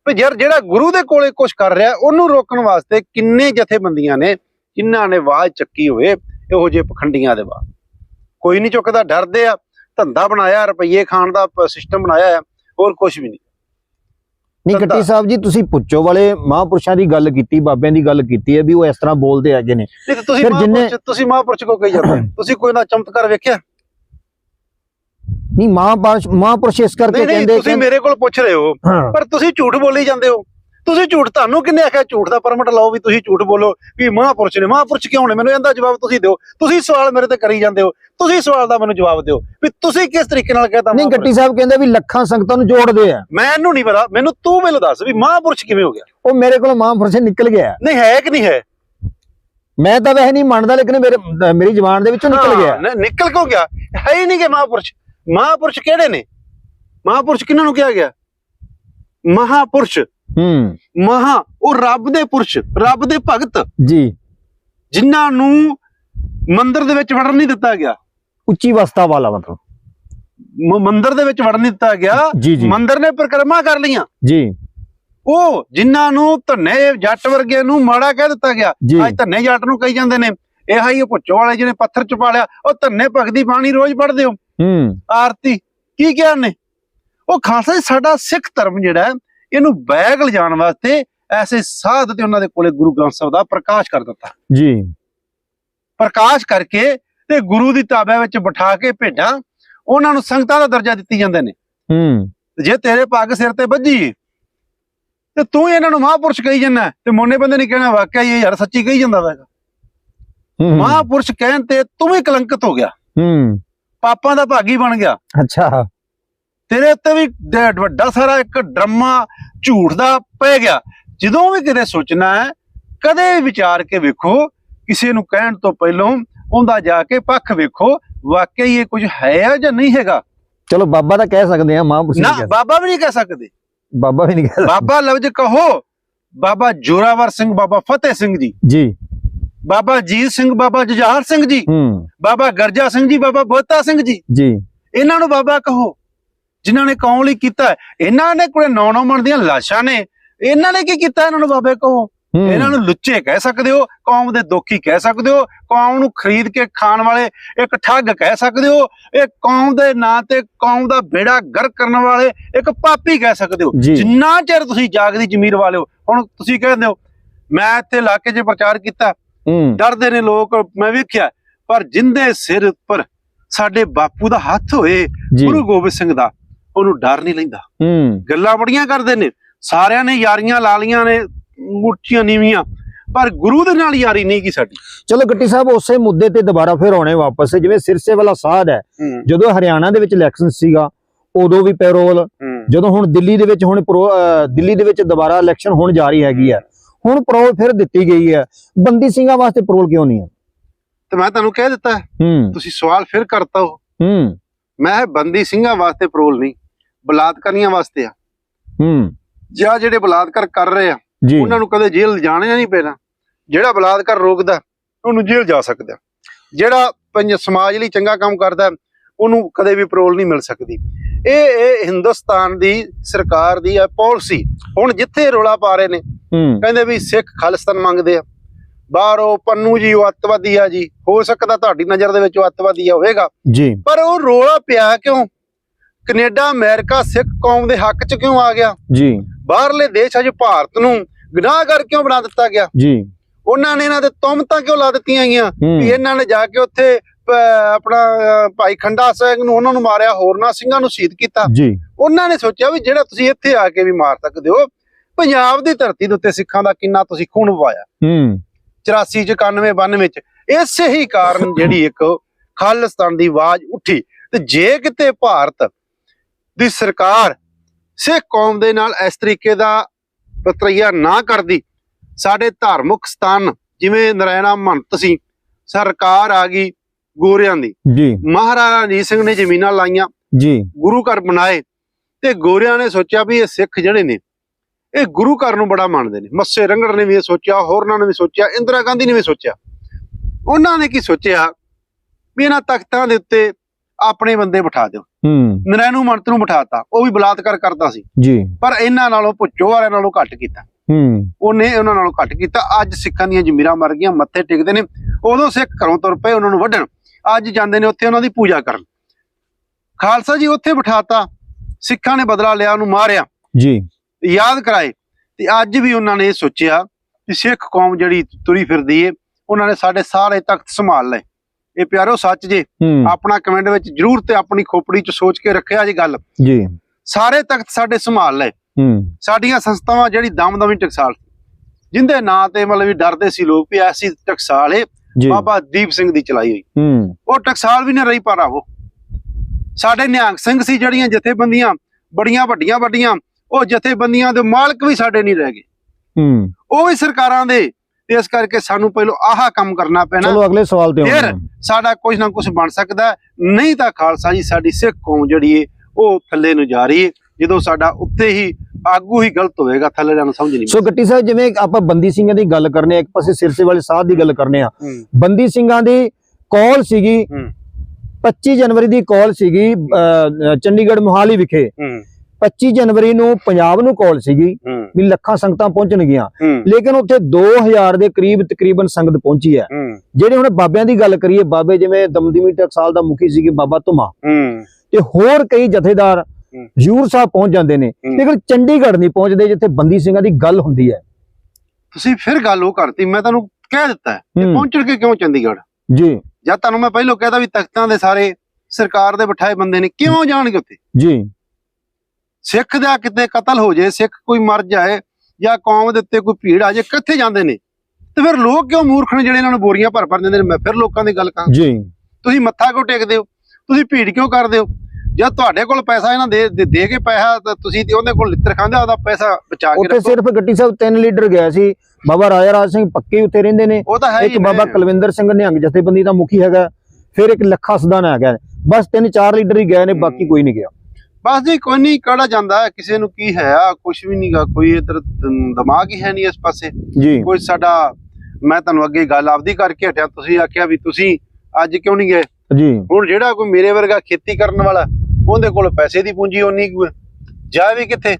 ਵੀ ਯਾਰ ਜਿਹੜਾ ਗੁਰੂ ਦੇ ਕੋਲੇ ਕੁਝ ਕਰ ਰਿਹਾ ਉਹਨੂੰ ਰੋਕਣ ਵਾਸਤੇ ਕਿੰਨੇ ਜਥੇਬੰਦੀਆਂ ਨੇ ਜਿਨ੍ਹਾਂ ਨੇ ਆਵਾਜ਼ ਚੱਕੀ ਹੋਵੇ ਇਹੋ ਜਿਹੇ ਪਖੰਡੀਆਂ ਦੇ ਬਾਅਦ। ਕੋਈ ਨਹੀਂ ਚੁੱਕਦਾ ਡਰਦੇ ਆ। ਧੰਦਾ ਬਣਾਇਆ ਰੁਪਈਏ ਖਾਣ ਦਾ ਸਿਸਟਮ ਬਣਾਇਆ ਆ ਹੋਰ ਕੁਝ ਵੀ ਨਹੀਂ। ਨਹੀਂ। ਗੱਟੀ ਸਾਹਿਬ ਜੀ ਤੁਸੀਂ ਪੁੱਛੋ ਵਾਲੇ ਮਹਾਪੁਰਸ਼ਾਂ ਦੀ ਗੱਲ ਕੀਤੀ ਬਾਬਿਆਂ ਦੀ ਗੱਲ ਕੀਤੀ ਹੈ ਵੀ ਉਹ ਇਸ ਤਰ੍ਹਾਂ ਬੋਲਦੇ ਹੈਗੇ ਨੇ। ਫਿਰ ਜਿੰਨੇ- ਤੁਸੀਂ ਮਹਾਂਪੁਰਸ਼ ਕੋ ਕਹੀ ਜਾਂਦੇ ਤੁਸੀਂ ਕੋਈ ਨਾ ਚਮਤਕਾਰ ਵੇਖਿਆ? ਨਹੀਂ ਮਹਾਪੁਰਸ਼ ਮਹਾਪੁਰਸ਼ ਇਸ ਕਰਕੇ ਕਹਿੰਦੇ ਤੁਸੀਂ ਮੇਰੇ ਕੋਲ ਪੁੱਛ ਰਹੇ ਹਾਂ। ਪਰ ਤੁਸੀਂ ਝੂਠ ਬੋਲੀ ਜਾਂਦੇ ਹੋ। ਤੁਸੀਂ ਝੂਠ ਤੁਹਾਨੂੰ ਕਿੰਨੇ ਆਖਿਆ? ਝੂਠ ਦਾ ਪਰਮਿਟ ਲਾਓ ਵੀ ਤੁਸੀਂ ਝੂਠ ਬੋਲੋ ਵੀ ਮਹਾਂਪੁਰਸ਼ ਨੇ ਮਹਾਂਪੁਰਸ਼ ਕਿਉਂ ਨੇ? ਮੈਨੂੰ ਇਹਦਾ ਜਵਾਬ ਤੁਸੀਂ ਦਿਓ। ਤੁਸੀਂ ਸਵਾਲ ਮੇਰੇ ਤੇ ਕਰੀ ਜਾਂਦੇ ਹੋ। ਤੁਸੀਂ ਸਵਾਲ ਦਾ ਮੈਨੂੰ ਜਵਾਬ ਦਿਓ ਵੀ ਤੁਸੀਂ ਕਿਸ ਤਰੀਕੇ ਨਾਲ ਕਹਤਾ ਨਹੀਂ ਗੱਟੀ ਸਾਹਿਬ ਕਹਿੰਦੇ ਵੀ ਲੱਖਾਂ ਸੰਗਤਾਂ ਨੂੰ ਜੋੜਦੇ ਆ। ਮੈਨੂੰ ਨਹੀਂ ਪਤਾ। ਮੈਨੂੰ ਤੂੰ ਮੈਨੂੰ ਦੱਸ ਵੀ ਮਹਾਂਪੁਰਸ਼ ਕਿਵੇਂ ਹੋ ਗਿਆ? ਉਹ ਮੇਰੇ ਕੋਲ ਮਹਾਪੁਰਸ਼ ਨਿਕਲ ਗਿਆ। ਨਹੀਂ ਹੈ ਕਿ ਨਹੀਂ ਹੈ? ਮੈਂ ਤਾਂ ਵੈਸੇ ਨਹੀਂ ਮੰਨਦਾ ਲੇਕਿਨ ਮੇਰੇ ਮੇਰੀ ਜ਼ਬਾਨ ਦੇ ਵਿੱਚੋਂ ਨਿਕਲ ਗਿਆ। ਨਿਕਲ ਕਿਉਂ ਗਿਆ? ਹੈ ਹੀ ਨਹੀਂ ਕਿ ਮਹਾਂਪੁਰਸ਼। ਮਹਾਂਪੁਰਸ਼ ਕਿਹੜੇ ਨੇ? ਮਹਾਪੁਰਸ਼ ਕਿਹਨਾਂ ਨੂੰ ਕਿਹਾ ਗਿਆ? ਮਹਾਪੁਰਸ਼ ਹੂੰ। ਮਹਾ ਉਹ ਰੱਬ ਦੇ ਪੁਰਸ਼ ਰੱਬ ਦੇ ਭਗਤ। ਜੀ। ਜਿਨ੍ਹਾਂ ਨੂੰ ਮੰਦਿਰ ਦੇ ਵਿੱਚ ਵੜਨ ਨਹੀਂ ਦਿੱਤਾ ਗਿਆ। ਉੱਚੀ ਅਵਸਥਾ ਵਾਲਾ ਮਤਲਬ। ਮੰਦਿਰ ਦੇ ਵਿੱਚ ਵੜਨ ਨਹੀਂ ਦਿੱਤਾ ਗਿਆ। ਮੰਦਿਰ ਨੇ ਪਰਿਕਰਮਾ ਕਰ ਲਈਆਂ। ਜੀ। ਉਹ ਜਿਨ੍ਹਾਂ ਨੂੰ ਧੰਨੇ ਜੱਟ ਵਰਗੇ ਨੂੰ ਮਾੜਾ ਕਹਿ ਦਿੱਤਾ ਗਿਆ। ਅੱਜ ਧੰਨੇ ਜੱਟ ਨੂੰ ਕਹੀ ਜਾਂਦੇ ਨੇ ਇਹ ਹਾਈ ਉਹ ਭੁੱਚੋ ਵਾਲੇ ਜਿਹਨੇ ਪੱਥਰ ਚ ਪਾ ਲਿਆ ਉਹ ਧੰਨੇ ਭਗਦੀ ਬਾਣੀ ਰੋਜ਼ ਪੜ੍ਹਦੇ ਹੋ। ਹੂੰ। ਆਰਤੀ ਕੀ ਕਿਹਾ ਨੇ ਉਹ ਖਾਲਸਾ ਸਾਡਾ ਸਿੱਖ ਧਰਮ ਜਿਹੜਾ ਹੈ, ਇਹਨੂੰ ਬੈਗ ਲਿਜਾਣ ਵਾਸਤੇ ਐਸੇ ਸਾਧ ਤੇ ਉਹਨਾਂ ਦੇ ਕੋਲੇ ਗੁਰੂ ਗ੍ਰੰਥ ਸਾਹਿਬ ਦਾ ਪ੍ਰਕਾਸ਼ ਕਰ ਦਿੱਤਾ। ਜੀ। ਪ੍ਰਕਾਸ਼ ਕਰਕੇ ਤੇ ਗੁਰੂ ਦੀ ਤਾਬੇ ਵਿੱਚ ਬਿਠਾ ਕੇ ਭੇਡਾਂ ਉਹਨਾਂ ਨੂੰ ਸੰਗਤਾਂ ਦਾ ਦਰਜਾ ਦਿੱਤੀ ਜਾਂਦੇ ਨੇ। ਹੂੰ। ਜੇ ਤੇਰੇ ਪੱਗ ਸਿਰ ਤੇ ਵੱਜੀ ਤੇ ਤੂੰ ਇਹਨਾਂ ਨੂੰ ਮਹਾਪੁਰਸ਼ ਕਹੀ ਜਾਂਦਾ ਤੇ ਮੋਨੇ ਬੰਦੇ ਨੇ ਕਹਿਣਾ ਵਾਕਿਆ ਇਹ ਯਾਰ ਸੱਚੀ ਕਹੀ ਜਾਂਦਾ ਵਾ ਹੂੰ। ਮਹਾਪੁਰਸ਼ ਕਹਿਣ ਤੇ ਤੂੰ ਵੀ ਕਲੰਕਿਤ ਹੋ ਗਿਆ। ਹੂੰ। ਪਾਪਾਂ ਦਾ ਭਾਗੀ ਬਣ ਗਿਆ। ਅੱਛਾ। ਤੇਰੇ ਉੱਤੇ ਵੀ ਵੱਡਾ ਸਾਰਾ ਇੱਕ ਡਰਾਮਾ ਝੂਠ ਦਾ ਪੈ ਗਿਆ। ਜਦੋਂ ਵੀ ਕਿਤੇ ਸੋਚਣਾ ਹੈ ਕਦੇ ਵਿਚਾਰ ਕੇ ਵੇਖੋ ਕਿਸੇ ਨੂੰ ਕਹਿਣ ਤੋਂ ਪਹਿਲਾਂ ਉਹਦਾ ਜਾ ਕੇ ਪੱਖ ਵੇਖੋ ਵਾਕਿਆ ਇਹ ਕੁਝ ਹੈ ਜਾਂ ਨਹੀਂ ਹੈਗਾ? ਚਲੋ ਬਾਬਾ ਤਾਂ ਕਹਿ ਸਕਦੇ ਆ ਮਹਾਂਪੁਰਸ਼ ਨਾ ਬਾਬਾ ਵੀ ਨਹੀਂ ਕਹਿ ਸਕਦੇ। ਬਾਬਾ ਵੀ ਨਹੀਂ ਕਹਿ ਬਾਬਾ ਲਫ਼ਜ਼ ਕਹੋ ਬਾਬਾ ਜੋਰਾਵਰ ਸਿੰਘ ਬਾਬਾ ਫਤਿਹ ਸਿੰਘ ਜੀ। ਜੀ। ਬਾਬਾ ਜੀਤ ਸਿੰਘ ਬਾਬਾ ਜੁਝਾਰ ਸਿੰਘ ਜੀ। ਹੂੰ। ਬਾਬਾ ਗਰਜਾ ਸਿੰਘ ਜੀ ਬਾਬਾ ਬੋਤਾ ਸਿੰਘ ਜੀ। ਜੀ। ਇਹਨਾਂ ਨੂੰ ਬਾਬਾ ਕਹੋ। ਜਿਨ੍ਹਾਂ ਨੇ ਕੌਮ ਲਈ ਕੀਤਾ। ਇਹਨਾਂ ਨੇ ਕੋਲੇ ਨੌ ਨੌ ਮਣ ਦੀਆਂ ਲਾਸ਼ਾਂ ਨੇ। ਇਹਨਾਂ ਨੇ ਕੀ ਕੀਤਾ ਇਹਨਾਂ ਨੂੰ ਬਾਬੇ ਕਹੋ ਇਹਨਾਂ ਨੂੰ ਲੁੱਚੇ ਕਹਿ ਸਕਦੇ ਹੋ ਕੌਮ ਦੇ ਦੋਖੀ ਕਹਿ ਸਕਦੇ ਹੋ ਕੌਮ ਨੂੰ ਖਰੀਦ ਕੇ ਖਾਣ ਵਾਲੇ ਇੱਕ ਠੱਗ ਕਹਿ ਸਕਦੇ ਹੋ ਇਹ ਕੌਮ ਦੇ ਨਾਂ ਤੇ ਕੌਮ ਦਾ ਬੇੜਾ ਗਰ ਕਰਨ ਵਾਲੇ ਇੱਕ ਪਾਪੀ ਕਹਿ ਸਕਦੇ ਹੋ। ਜਿੰਨਾ ਚਿਰ ਤੁਸੀਂ ਜਾਗਦੀ ਜ਼ਮੀਰ ਵਾਲੇ ਹੋ ਹੁਣ ਤੁਸੀਂ ਕਹਿੰਦੇ ਹੋ ਮੈਂ ਇੱਥੇ ਇਲਾਕੇ 'ਚ ਪ੍ਰਚਾਰ ਕੀਤਾ ਡਰਦੇ ਨੇ ਲੋਕ ਮੈਂ ਵੇਖਿਆ ਪਰ ਜਿੰਦੇ ਸਿਰ ਉੱਪਰ ਸਾਡੇ ਬਾਪੂ ਦਾ ਹੱਥ ਹੋਏ ਗੁਰੂ ਗੋਬਿੰਦ ਸਿੰਘ ਦਾ ਉਹਨੂੰ ਡਰ ਨਹੀਂ ਲੈਂਦਾ। ਹੂੰ। ਗੱਲਾਂ ਬੜੀਆਂ ਕਰਦੇ ਨੇ। ਸਾਰਿਆਂ ਨੇ ਯਾਰੀਆਂ ਲਾ ਲੀਆਂ ਨੇ ਮੁੱਠੀਆਂ ਨੀਵੀਆਂ। ਪਰ ਗੁਰੂ ਦੇ ਨਾਲ ਯਾਰੀ ਨਹੀਂ ਕੀ ਸਾਡੀ। ਚਲੋ ਗੱਟੀ ਸਾਹਿਬ ਉਸੇ ਮੁੱਦੇ ਤੇ ਦੁਬਾਰਾ ਫਿਰ ਆਉਣੇ ਵਾਪਸ। ਜਿਵੇਂ ਸਿਰਸੇ ਵਾਲਾ ਸਾਧ ਹੈ। ਜਦੋਂ ਹਰਿਆਣਾ ਦੇ ਵਿੱਚ ਇਲੈਕਸ਼ਨ ਸੀਗਾ ਉਦੋਂ ਵੀ ਪੈਰੋਲ ਜਦੋਂ ਹੁਣ ਦਿੱਲੀ ਦੇ ਵਿੱਚ ਹੁਣ ਦਿੱਲੀ ਦੇ ਵਿੱਚ ਦੁਬਾਰਾ ਇਲੈਕਸ਼ਨ ਹੋਣ ਜਾ ਰਹੀ ਹੈਗੀ ਆ ਹੁਣ ਪੈਰੋਲ ਫਿਰ ਦਿੱਤੀ ਗਈ ਹੈ। ਬੰਦੀ ਸਿੰਘਾਂ ਵਾਸਤੇ ਪੈਰੋਲ ਕਿਉਂ ਨਹੀਂ ਹੈ? ਤੇ ਮੈਂ ਤੁਹਾਨੂੰ ਕਹਿ ਦਿੱਤਾ ਹੂੰ। ਤੁਸੀਂ ਸਵਾਲ ਫਿਰ ਕਰਤਾ ਹੋ ਹੂੰ। ਮੈਂ ਬੰਦੀ ਸਿੰਘਾਂ ਵਾਸਤੇ ਪਰੋਲ ਨਹੀਂ। ਬਲਾਤਕਾਰੀਆਂ ਵਾਸਤੇ ਆ। ਹੂੰ। ਜਾਂ ਜਿਹੜੇ ਬਲਾਤਕਾਰ ਕਰ ਰਹੇ ਆ ਉਹਨਾਂ ਨੂੰ ਕਦੇ ਜੇਲ੍ਹ ਜਾਣਾ ਨਹੀਂ ਪੈਣਾ। ਜਿਹੜਾ ਬਲਾਤਕਾਰ ਰੋਕਦਾ ਉਹਨੂੰ ਜੇਲ੍ਹ ਜਾ ਸਕਦਾ। ਜਿਹੜਾ ਸਮਾਜ ਲਈ ਚੰਗਾ ਕੰਮ ਕਰਦਾ ਉਹਨੂੰ ਕਦੇ ਵੀ ਪਰੋਲ ਨਹੀਂ ਮਿਲ ਸਕਦੀ। ਇਹ ਇਹ ਹਿੰਦੁਸਤਾਨ ਦੀ ਸਰਕਾਰ ਦੀ ਹੈ ਪਾਲਿਸੀ। ਹੁਣ ਜਿੱਥੇ ਰੋਲਾ ਪਾ ਰਹੇ ਨੇ ਕਹਿੰਦੇ ਵੀ ਸਿੱਖ ਖਾਲਿਸਤਾਨ ਮੰਗਦੇ ਆ। ਬਾਹਰੋਂ ਪੰਨੂ ਜੀ ਉਹ ਅੱਤਵਾਦੀ ਆ ਜੀ। ਹੋ ਸਕਦਾ ਤੁਹਾਡੀ ਨਜ਼ਰ ਦੇ ਵਿੱਚ ਉਹ ਅੱਤਵਾਦੀ ਆ ਹੋਵੇਗਾ। ਪਰ ਉਹ ਰੋਲਾ ਪਿਆ ਕਿਉਂ? ਕੈਨੇਡਾ ਅਮਰੀਕਾ ਸਿੱਖ ਕੌਮ ਦੇ ਹੱਕ 'ਚ ਕਿਉਂ ਆ ਗਿਆ? ਜੀ। ਬਾਹਰਲੇ ਦੇਸ਼ ਅਜ ਭਾਰਤ ਨੂੰ ਗੁਨਾਹਗਰ ਕਿਉਂ ਬਣਾ ਦਿੱਤਾ ਗਿਆ? ਜੀ। ਉਹਨਾਂ ਨੇ ਇਹਨਾਂ ਦੇ ਤੁਮਤਾਂ ਕਿਉਂ ਲਾ ਦਿੱਤੀਆਂ ਗਈਆਂ? ਵੀ ਇਹਨਾਂ ਨੇ ਜਾ ਕੇ ਉੱਥੇ ਆਪਣਾ ਭਾਈ ਖੰਡਾ ਸਿੰਘ ਨੂੰ ਉਹਨਾਂ ਨੂੰ ਮਾਰਿਆ ਹੋਰਨਾਂ ਸਿੰਘਾਂ ਨੂੰ ਸ਼ਹੀਦ ਕੀਤਾ। ਜੀ। ਉਹਨਾਂ ਨੇ ਸੋਚਿਆ ਵੀ ਜਿਹੜਾ ਤੁਸੀਂ ਇੱਥੇ ਆ ਕੇ ਵੀ ਮਾਰ ਸਕਦੇ ਹੋ ਪੰਜਾਬ ਦੀ ਧਰਤੀ ਦੇ ਉੱਤੇ ਸਿੱਖਾਂ ਦਾ ਕਿੰਨਾ ਤੁਸੀਂ ਖੂਨ ਵਹਾਇਆ। ਹੂੰ। 84 ਚ 91 92 ਵਿੱਚ ਇਸੇ ਹੀ ਕਾਰਨ ਜਿਹੜੀ ਇੱਕ ਖਾਲਿਸਤਾਨ ਦੀ ਆਵਾਜ਼ ਉੱਠੀ। ਤੇ ਜੇ ਕਿਤੇ ਭਾਰਤ ਦੀ ਸਰਕਾਰ ਸਿੱਖ ਕੌਮ ਦੇ ਨਾਲ ਇਸ ਤਰੀਕੇ ਦਾ ਪਤਰਈਆ ਨਾ ਕਰਦੀ। ਸਾਡੇ ਧਾਰਮਿਕ ਸਥਾਨ ਜਿਵੇਂ ਨਰਾਇਣਾ ਮੰਤ ਸੀ ਸਰਕਾਰ ਆ ਗਈ ਗੋਰਿਆਂ ਦੀ। ਜੀ। ਮਹਾਰਾਜਾ ਰਣਜੀਤ ਸਿੰਘ ਨੇ ਜ਼ਮੀਨਾਂ ਲਾਈਆਂ ਜੀ। ਗੁਰੂ ਘਰ ਬਣਾਏ ਤੇ ਗੋਰਿਆਂ ਨੇ ਸੋਚਿਆ ਵੀ ਇਹ ਸਿੱਖ ਜਿਹੜੇ ਨੇ ਇਹ ਗੁਰੂ ਘਰ ਨੂੰ ਬੜਾ ਮੰਨਦੇ ਨੇ। ਮੱਸੇ ਰੰਗੜ ਨੇ ਵੀ ਇਹ ਸੋਚਿਆ ਹੋਰਨਾਂ ਨੇ ਵੀ ਸੋਚਿਆ ਇੰਦਰਾ ਗਾਂਧੀ ਨੇ ਵੀ ਸੋਚਿਆ। ਉਹਨਾਂ ਨੇ ਕੀ ਸੋਚਿਆ? ਵੀ ਇਹਨਾਂ ਤਖਤਾਂ ਦੇ ਉੱਤੇ ਆਪਣੇ ਬੰਦੇ ਬਿਠਾ ਦਿਓ। ਹੂੰ। ਨਰੈਣੂ ਮੰਤ ਨੂੰ ਬਿਠਾਤਾ ਉਹ ਵੀ ਬਲਾਤਕਾਰ ਕਰਦਾ ਸੀ। ਜੀ। ਪਰ ਇਹਨਾਂ ਨਾਲੋਂ ਭੁੱਚੋ ਵਾਲਿਆਂ ਨਾਲੋਂ ਘੱਟ ਕੀਤਾ। ਹੂੰ। ਉਹਨੇ ਉਹਨਾਂ ਨਾਲੋਂ ਘੱਟ ਕੀਤਾ। ਅੱਜ ਸਿੱਖਾਂ ਦੀਆਂ ਜ਼ਮੀਰਾਂ ਮਰ ਗਈਆਂ ਮੱਥੇ ਟੇਕਦੇ ਨੇ। ਉਦੋਂ ਸਿੱਖ ਘਰੋਂ ਤੁਰ ਪਏ ਉਹਨਾਂ ਨੂੰ ਵੱਢਣ। ਅੱਜ ਜਾਂਦੇ ਨੇ ਉੱਥੇ ਉਹਨਾਂ ਦੀ ਪੂਜਾ ਕਰਨ। ਖਾਲਸਾ ਜੀ ਉੱਥੇ ਬਿਠਾਤਾ। ਸਿੱਖਾਂ ਨੇ ਬਦਲਾ ਲਿਆ ਉਹਨੂੰ ਮਾਰਿਆ। ਜੀ। ਯਾਦ ਕਰਾਏ ਤੇ ਅੱਜ ਵੀ ਉਹਨਾਂ ਨੇ ਇਹ ਸੋਚਿਆ ਕਿ ਸਿੱਖ ਕੌਮ ਜਿਹੜੀ ਤੁਰੀ ਫਿਰਦੀ ਏ ਉਹਨਾਂ ਨੇ ਸਾਡੇ ਸਾਰੇ ਤਖਤ ਸੰਭਾਲ ਲਏ। ਇਹ ਪਿਆਰੋ ਸੱਚ ਜੇ। ਆਪਣਾ ਕਮੈਂਟ ਵਿੱਚ ਜਰੂਰ ਤੇ ਆਪਣੀ ਖੋਪੜੀ 'ਚ ਸੋਚ ਕੇ ਰੱਖਿਆ ਜੀ ਗੱਲ। ਜੀ। ਸਾਰੇ ਤਖਤ ਸਾਡੇ ਸੰਭਾਲ ਹੂੰ। ਸਾਡੀਆਂ ਸੰਸਥਾਵਾਂ ਜਿਹੜੀ ਦਮਦਮੀ ਟਕਸਾਲ ਜਿੰਦੇ ਨਾਂ ਤੇ ਮਤਲਬ ਵੀ ਡਰਦੇ ਸੀ ਲੋਕ ਵੀ ਐਸੀ ਟਕਸਾਲ ਏ ਬਾਬਾ ਦੀਪ ਸਿੰਘ ਦੀ ਚਲਾਈ ਹੋਈ। ਉਹ ਟਕਸਾਲ ਵੀ ਨਾ ਰਹੀ ਪਰ ਆਵੋ। ਸਾਡੇ ਨਿਹੰਗ ਸਿੰਘ ਸੀ ਜਿਹੜੀਆਂ ਜਥੇਬੰਦੀਆਂ ਬੜੀਆਂ ਵੱਡੀਆਂ ਵੱਡੀਆਂ ਉਹ ਜਥੇਬੰਦੀਆਂ ਦੇ ਮਾਲਕ ਵੀ ਸਾਡੇ ਨਹੀਂ ਰਹਿ ਗਏ। ਉਹ ਵੀ ਸਰਕਾਰਾਂ ਦੇ ਤੇ ਇਸ ਕਰਕੇ ਸਾਨੂੰ ਪਹਿਲਾਂ ਆਹ ਕੰਮ ਕਰਨਾ ਪੈਣਾ। ਚਲੋ ਅਗਲੇ ਸਵਾਲ ਤੇ ਆਉਂਦੇ ਫਿਰ ਹਾਂ। ਸਾਡਾ ਕੁਝ ਨਾ ਕੁਝ ਬਣ ਸਕਦਾ। ਨਹੀਂ ਤਾਂ ਖਾਲਸਾ ਜੀ ਸਾਡੀ ਸਿੱਖ ਕੌਮ ਜਿਹੜੀ ਏ ਉਹ ਥੱਲੇ ਨੂੰ ਜਾ ਰਹੀ ਹੈ ਜਦੋਂ ਸਾਡਾ ਉੱਤੇ ਹੀ ਆਗੂ ਹੀ ਗਲਤ ਹੋਵੇਗਾ ਥੱਲੇ ਨੂੰ ਸਮਝ ਨਹੀਂ ਸੋ ਗੱਟੀ ਸਾਹਿਬ ਜਿਵੇਂ ਆਪਾਂ ਬੰਦੀ ਸਿੰਘਾਂ ਦੀ ਗੱਲ ਕਰਨੇ ਆ ਇੱਕ ਪਾਸੇ ਸਿਰਸੇ ਵਾਲੇ ਸਾਧ ਦੀ ਗੱਲ ਕਰਨੇ ਆ। ਬੰਦੀ ਸਿੰਘਾਂ ਦੀ ਕਾਲ ਸੀਗੀ ਹੂੰ। 25 ਜਨਵਰੀ ਦੀ ਕਾਲ ਸੀਗੀ ਚੰਡੀਗੜ੍ਹ ਮੋਹਾਲੀ ਵਿਖੇ। 25 ਜਨਵਰੀ ਨੂੰ ਪੰਜਾਬ ਨੂੰ ਕਾਲ ਸੀਗੀ ਵੀ ਲੱਖਾਂ ਸੰਗਤਾਂ ਪਹੁੰਚਣਗੀਆਂ ਲੇਕਿਨ ਉੱਥੇ 2000 ਦੇ ਕਰੀਬ ਤਕਰੀਬਨ ਸੰਗਤ ਪਹੁੰਚੀ ਹੈ। ਜਿਹੜੇ ਹੁਣ ਬਾਬਿਆਂ ਦੀ ਗੱਲ ਕਰੀਏ ਬਾਬੇ ਜਿਵੇਂ ਦਮਦਮੀ ਟਕਸਾਲ ਦਾ ਮੁਖੀ ਸੀਗੇ ਬਾਬਾ ਧੁਮਾ। ਤੇ ਹੋਰ ਕਈ ਜਥੇਦਾਰ। ਹਜੂਰ ਸਾਹਿਬ ਪਹੁੰਚ ਜਾਂਦੇ ਨੇ। ਲੇਕਿਨ ਚੰਡੀਗੜ੍ਹ ਨਹੀਂ ਪਹੁੰਚਦੇ ਜਿੱਥੇ ਬੰਦੀ ਸਿੰਘਾਂ ਦੀ ਗੱਲ ਹੁੰਦੀ ਹੈ। ਤੁਸੀਂ ਫਿਰ ਗੱਲ ਉਹ ਕਰਤੀ ਮੈਂ ਤੁਹਾਨੂੰ ਕਹਿ ਦਿੱਤਾ। ਹੂੰ। ਪਹੁੰਚਣ ਕੇ ਕਿਉਂ ਚੰਡੀਗੜ੍ਹ? ਜੀ। ਜਾਂ ਤੁਹਾਨੂੰ ਮੈਂ ਪਹਿਲਾਂ ਕਹਿਤਾ ਵੀ ਤਖਤਾਂ ਦੇ ਸਾਰੇ ਸਰਕਾਰ ਦੇ ਬਿਠਾਏ ਬੰਦੇ ਨੇ ਕਿਉਂ ਜਾਣਗੇ ਉੱਥੇ? ਜੀ। ਸਿੱਖ ਦਾ ਕਿਤੇ ਕਤਲ ਹੋ ਜਾਏ ਸਿੱਖ ਕੋਈ ਮਰ ਜਾਏ ਜਾਂ ਕੌਮ ਦੇ ਉੱਤੇ ਕੋਈ ਭੀੜ ਆ ਜਾਏ ਕਿੱਥੇ ਜਾਂਦੇ ਨੇ? ਤੇ ਫਿਰ ਲੋਕ ਕਿਉਂ ਮੂਰਖ ਨੇ ਜਿਹੜੇ ਇਹਨਾਂ ਨੂੰ ਬੋਰੀਆਂ ਭਰ ਭਰ ਦਿੰਦੇ ਨੇ? ਮੈਂ ਫਿਰ ਲੋਕਾਂ ਦੀ ਗੱਲ ਕਰਾਂ ਜੀ। ਤੁਸੀਂ ਮੱਥਾ ਕਿਉਂ ਟੇਕਦੇ ਹੋ? ਤੁਸੀਂ ਭੀੜ ਕਿਉਂ ਕਰਦੇ ਹੋ? ਜਦ ਤੁਹਾਡੇ ਕੋਲ ਪੈਸਾ ਇਹਨਾਂ ਦੇ ਦੇ- ਕੇ ਪੈਸਾ ਤਾਂ ਤੁਸੀਂ ਤੇ ਉਹਦੇ ਕੋਲ ਲਿੱਤਰ ਖਾਂਦੇ ਉਹਦਾ ਪੈਸਾ ਬਚਾ ਕੇ ਉੱਥੇ ਸਿਰਫ ਗੱਟੀ ਸਾਹਿਬ ਤਿੰਨ ਲੀਡਰ ਗਿਆ ਸੀ। ਬਾਬਾ ਰਾਜਾ ਰਾਜ ਸਿੰਘ ਪੱਕੇ ਉੱਥੇ ਰਹਿੰਦੇ ਨੇ। ਉਹ ਤਾਂ ਹੈ ਇੱਕ ਬਾਬਾ। ਕੁਲਵਿੰਦਰ ਸਿੰਘ ਨਿਹੰਗ ਜਥੇਬੰਦੀ ਦਾ ਮੁਖੀ ਹੈਗਾ। ਫਿਰ ਇੱਕ ਲੱਖਾ ਸਦਾਨਾ ਹੈਗਾ। ਬਸ ਤਿੰਨ ਚਾਰ ਲੀਡਰ ਹੀ ਗਏ ਨੇ ਬਾਕੀ ਕੋਈ ਨਹੀਂ ਗਿਆ। ਬਸ ਜੀ ਕੋਈ ਨਹੀਂ ਕਿਹੜਾ ਜਾਂਦਾ ਹੈ, ਕਿਸੇ ਨੂੰ ਕੀ ਹੈ ਆ ਕੁਝ ਵੀ ਨਹੀਂਗਾ ਕੋਈ ਇਧਰ ਦਿਮਾਗ ਹੀ ਹੈ ਨਹੀਂ ਇਸ ਪਾਸੇ। ਜੀ। ਕੋਈ ਸਾਡਾ ਮੈਂ ਤੁਹਾਨੂੰ ਅੱਗੇ ਗੱਲ ਆਪਦੀ ਕਰਕੇ ਹਟਿਆ ਤੁਸੀਂ ਆਖਿਆ ਵੀ ਤੁਸੀਂ ਅੱਜ ਕਿਉਂ ਨਹੀਂ ਗਏ? ਜੀ। ਹੁਣ ਜਿਹੜਾ ਕੋਈ ਮੇਰੇ ਵਰਗਾ ਖੇਤੀ ਕਰਨ ਵਾਲਾ ਉਹਦੇ ਕੋਲ ਪੈਸੇ ਦੀ ਪੂੰਜੀ ਉਨੀ ਕੁ ਹੈ। ਜਾ ਵੀ ਕਿੱਥੇ?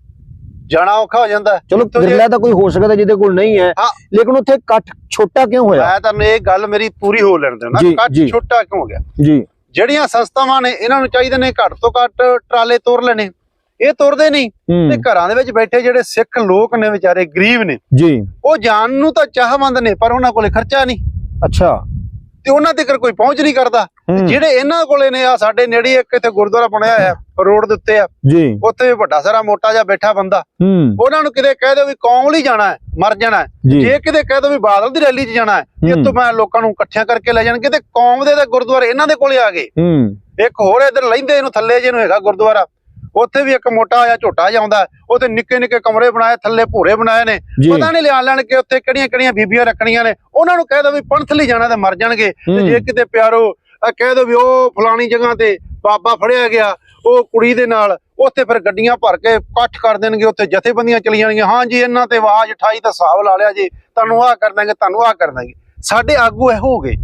ਜਾਣਾ ਔਖਾ ਹੋ ਜਾਂਦਾ। ਹੈ। ਚਲੋ ਇੱਥੋਂ ਜੇ- ਤਾਂ ਕੋਈ ਹੋ ਸਕਦਾ ਜਿਹਦੇ ਕੋਲ ਨਹੀਂ ਹੈ ਹਾਂ। ਲੇਕਿਨ ਉੱਥੇ ਇਕੱਠ ਛੋਟਾ ਕਿਉਂ ਹੋਇਆ? ਮੈਂ ਤੁਹਾਨੂੰ ਇਹ ਗੱਲ ਮੇਰੀ ਪੂਰੀ ਹੋ ਲੈਣ ਜੀ, ਕੱਟ ਜੀ। ਛੋਟਾ ਕਿਉਂ ਹੋ ਗਿਆ? ਜੀ। ਜਿਹੜੀਆਂ ਸੰਸਥਾਵਾਂ ਨੇ ਇਹਨਾਂ ਨੂੰ ਚਾਹੀਦੇ ਨੇ ਘੱਟ ਤੋਂ ਘੱਟ ਟਰਾਲੇ ਤੋਰ ਲੈਣੇ। ਇਹ ਤੁਰਦੇ ਨਹੀਂ ਤੇ ਘਰਾਂ ਦੇ ਵਿੱਚ ਬੈਠੇ ਜਿਹੜੇ ਸਿੱਖ ਲੋਕ ਨੇ ਵਿਚਾਰੇ ਗਰੀਬ ਨੇ ਜੀ। ਉਹ ਜਾਣ ਨੂੰ ਤਾਂ ਚਾਹਵੰਦ ਨੇ ਪਰ ਉਹਨਾਂ ਕੋਲੇ ਖਰਚਾ ਨਹੀਂ। ਅੱਛਾ। ਤੇ ਉਹਨਾਂ ਤੱਕ ਕੋਈ ਪਹੁੰਚ ਨਹੀਂ ਕਰਦਾ। ਜਿਹੜੇ ਇਹਨਾਂ ਕੋਲੇ ਨੇ ਆ ਸਾਡੇ ਨੇੜੇ ਇੱਕ ਇੱਥੇ ਗੁਰਦੁਆਰਾ ਬਣਿਆ ਹੋਇਆ ਰੋਡ ਦੇ ਉੱਤੇ ਆ। ਜੀ। ਉੱਥੇ ਵੱਡਾ ਸਾਰਾ ਮੋਟਾ ਜਿਹਾ ਬੈਠਾ ਬੰਦਾ। ਉਹਨਾਂ ਨੂੰ ਕਿਤੇ ਕਹਿ ਦਿਓ ਵੀ ਕੌਮ ਲਈ ਜਾਣਾ ਹੈ ਮਰ ਜਾਣਾ ਹੈ। ਜੀ। ਕਿਤੇ ਕਹਿ ਦਿਓ ਵੀ ਬਾਦਲ ਦੀ ਰੈਲੀ 'ਚ ਜਾਣਾ ਹੈ ਹੂੰ। ਇੱਥੋਂ ਮੈਂ ਲੋਕਾਂ ਨੂੰ ਇਕੱਠਿਆਂ ਕਰਕੇ ਲੈ ਜਾਣਗੇ ਤੇ ਕੌਮ ਦੇ ਤੇ ਗੁਰਦੁਆਰੇ ਇਹਨਾਂ ਦੇ ਕੋਲੇ ਆ ਗਏ। ਇੱਕ ਹੋਰ ਇਧਰ ਲੈਂਦੇ ਇਹਨੂੰ ਥੱਲੇ ਜੇ ਨੂੰ ਹੈਗਾ ਗੁਰਦੁਆਰਾ। ਉੱਥੇ ਵੀ ਇੱਕ ਮੋਟਾ ਜਿਹਾ ਝੋਟਾ ਜਿਹਾ ਆਉਂਦਾ ਉੱਥੇ ਨਿੱਕੇ ਨਿੱਕੇ ਕਮਰੇ ਬਣਾਏ ਥੱਲੇ ਭੂਰੇ ਬਣਾਏ ਨੇ। ਜੀ। ਪਤਾ ਨਹੀਂ ਲਿਆਣ ਲੈਣ ਕੇ ਉੱਥੇ ਕਿਹੜੀਆਂ ਕਿਹੜੀਆਂ ਬੀਬੀਆਂ ਰੱਖਣੀਆਂ ਨੇ। ਉਹਨਾਂ ਨੂੰ ਕਹਿ ਦੋ ਵੀ ਪੰਥ ਲਈ ਜਾਣਾ ਤੇ ਮਰ ਜਾਣਗੇ। ਤੇ। ਜੇ ਕਿਤੇ ਪਿਆਰੋ ਕਹਿ ਦੋ ਵੀ ਉਹ ਫਲਾਣੀ ਜਗ੍ਹਾ ਤੇ ਬਾਬਾ ਫੜਿਆ ਗਿਆ ਉਹ ਕੁੜੀ ਦੇ ਨਾਲ ਉੱਥੇ ਫਿਰ ਗੱਡੀਆਂ ਭਰ ਕੇ ਇਕੱਠ ਕਰ ਦੇਣਗੇ। ਉੱਥੇ ਜਥੇਬੰਦੀਆਂ ਚਲੀ ਜਾਣਗੀਆਂ। ਹਾਂ ਜੀ ਇਹਨਾਂ ਤੇ ਆਵਾਜ਼ ਉਠਾਈ ਤਾਂ ਹਿਸਾਬ ਲਾ ਲਿਆ ਜੀ। ਤੁਹਾਨੂੰ ਆਹ ਕਰ ਦਾਂਗੇ ਤੁਹਾਨੂੰ ਆਹ ਕਰ ਦਾਂਗੇ। ਸਾਡੇ ਆਗੂ ਇਹੋ ਹੋ ਗਏ।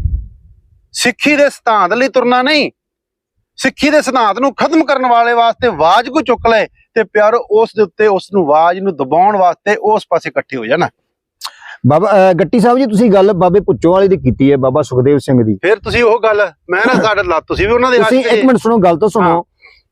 ਸਿੱਖੀ ਦੇ ਸਿਧਾਂਤ ਲਈ ਤੁਰਨਾ ਨਹੀਂ। ਸਿੱਖੀ ਦੇ ਸਿਧਾਂਤ ਨੂੰ ਖਤਮ ਕਰਨ ਵਾਲੇ ਵਾਸਤੇ ਆਵਾਜ਼ ਕੋ ਚੁੱਕ ਲੈ ਤੇ ਪਿਆਰੋ ਉਸ ਦੇ ਉੱਤੇ ਉਸ ਨੂੰ ਆਵਾਜ਼ ਨੂੰ ਦਬਾਉਣ ਵਾਸਤੇ ਉਸ ਪਾਸੇ ਇਕੱਠੇ ਹੋ ਜਾਣਾ। ਬਾਬਾ ਗੱਟੀ ਸਾਹਿਬ ਜੀ ਤੁਸੀਂ ਗੱਲ ਬਾਬੇ ਪੁੱਚੋ ਵਾਲੀ ਦੀ ਕੀਤੀ ਹੈ ਬਾਬਾ ਸੁਖਦੇਵ ਸਿੰਘ ਦੀ। ਫਿਰ ਤੁਸੀਂ ਉਹ ਗੱਲ ਮੈਂ ਨਾ ਸਾਡੇ ਲਾ ਤੁਸੀਂ ਵੀ ਉਹਨਾਂ ਦੇ ਤੁਸੀਂ ਇੱਕ ਮਿੰਟ ਸੁਣੋ ਗੱਲ ਤਾਂ ਸੁਣੋ।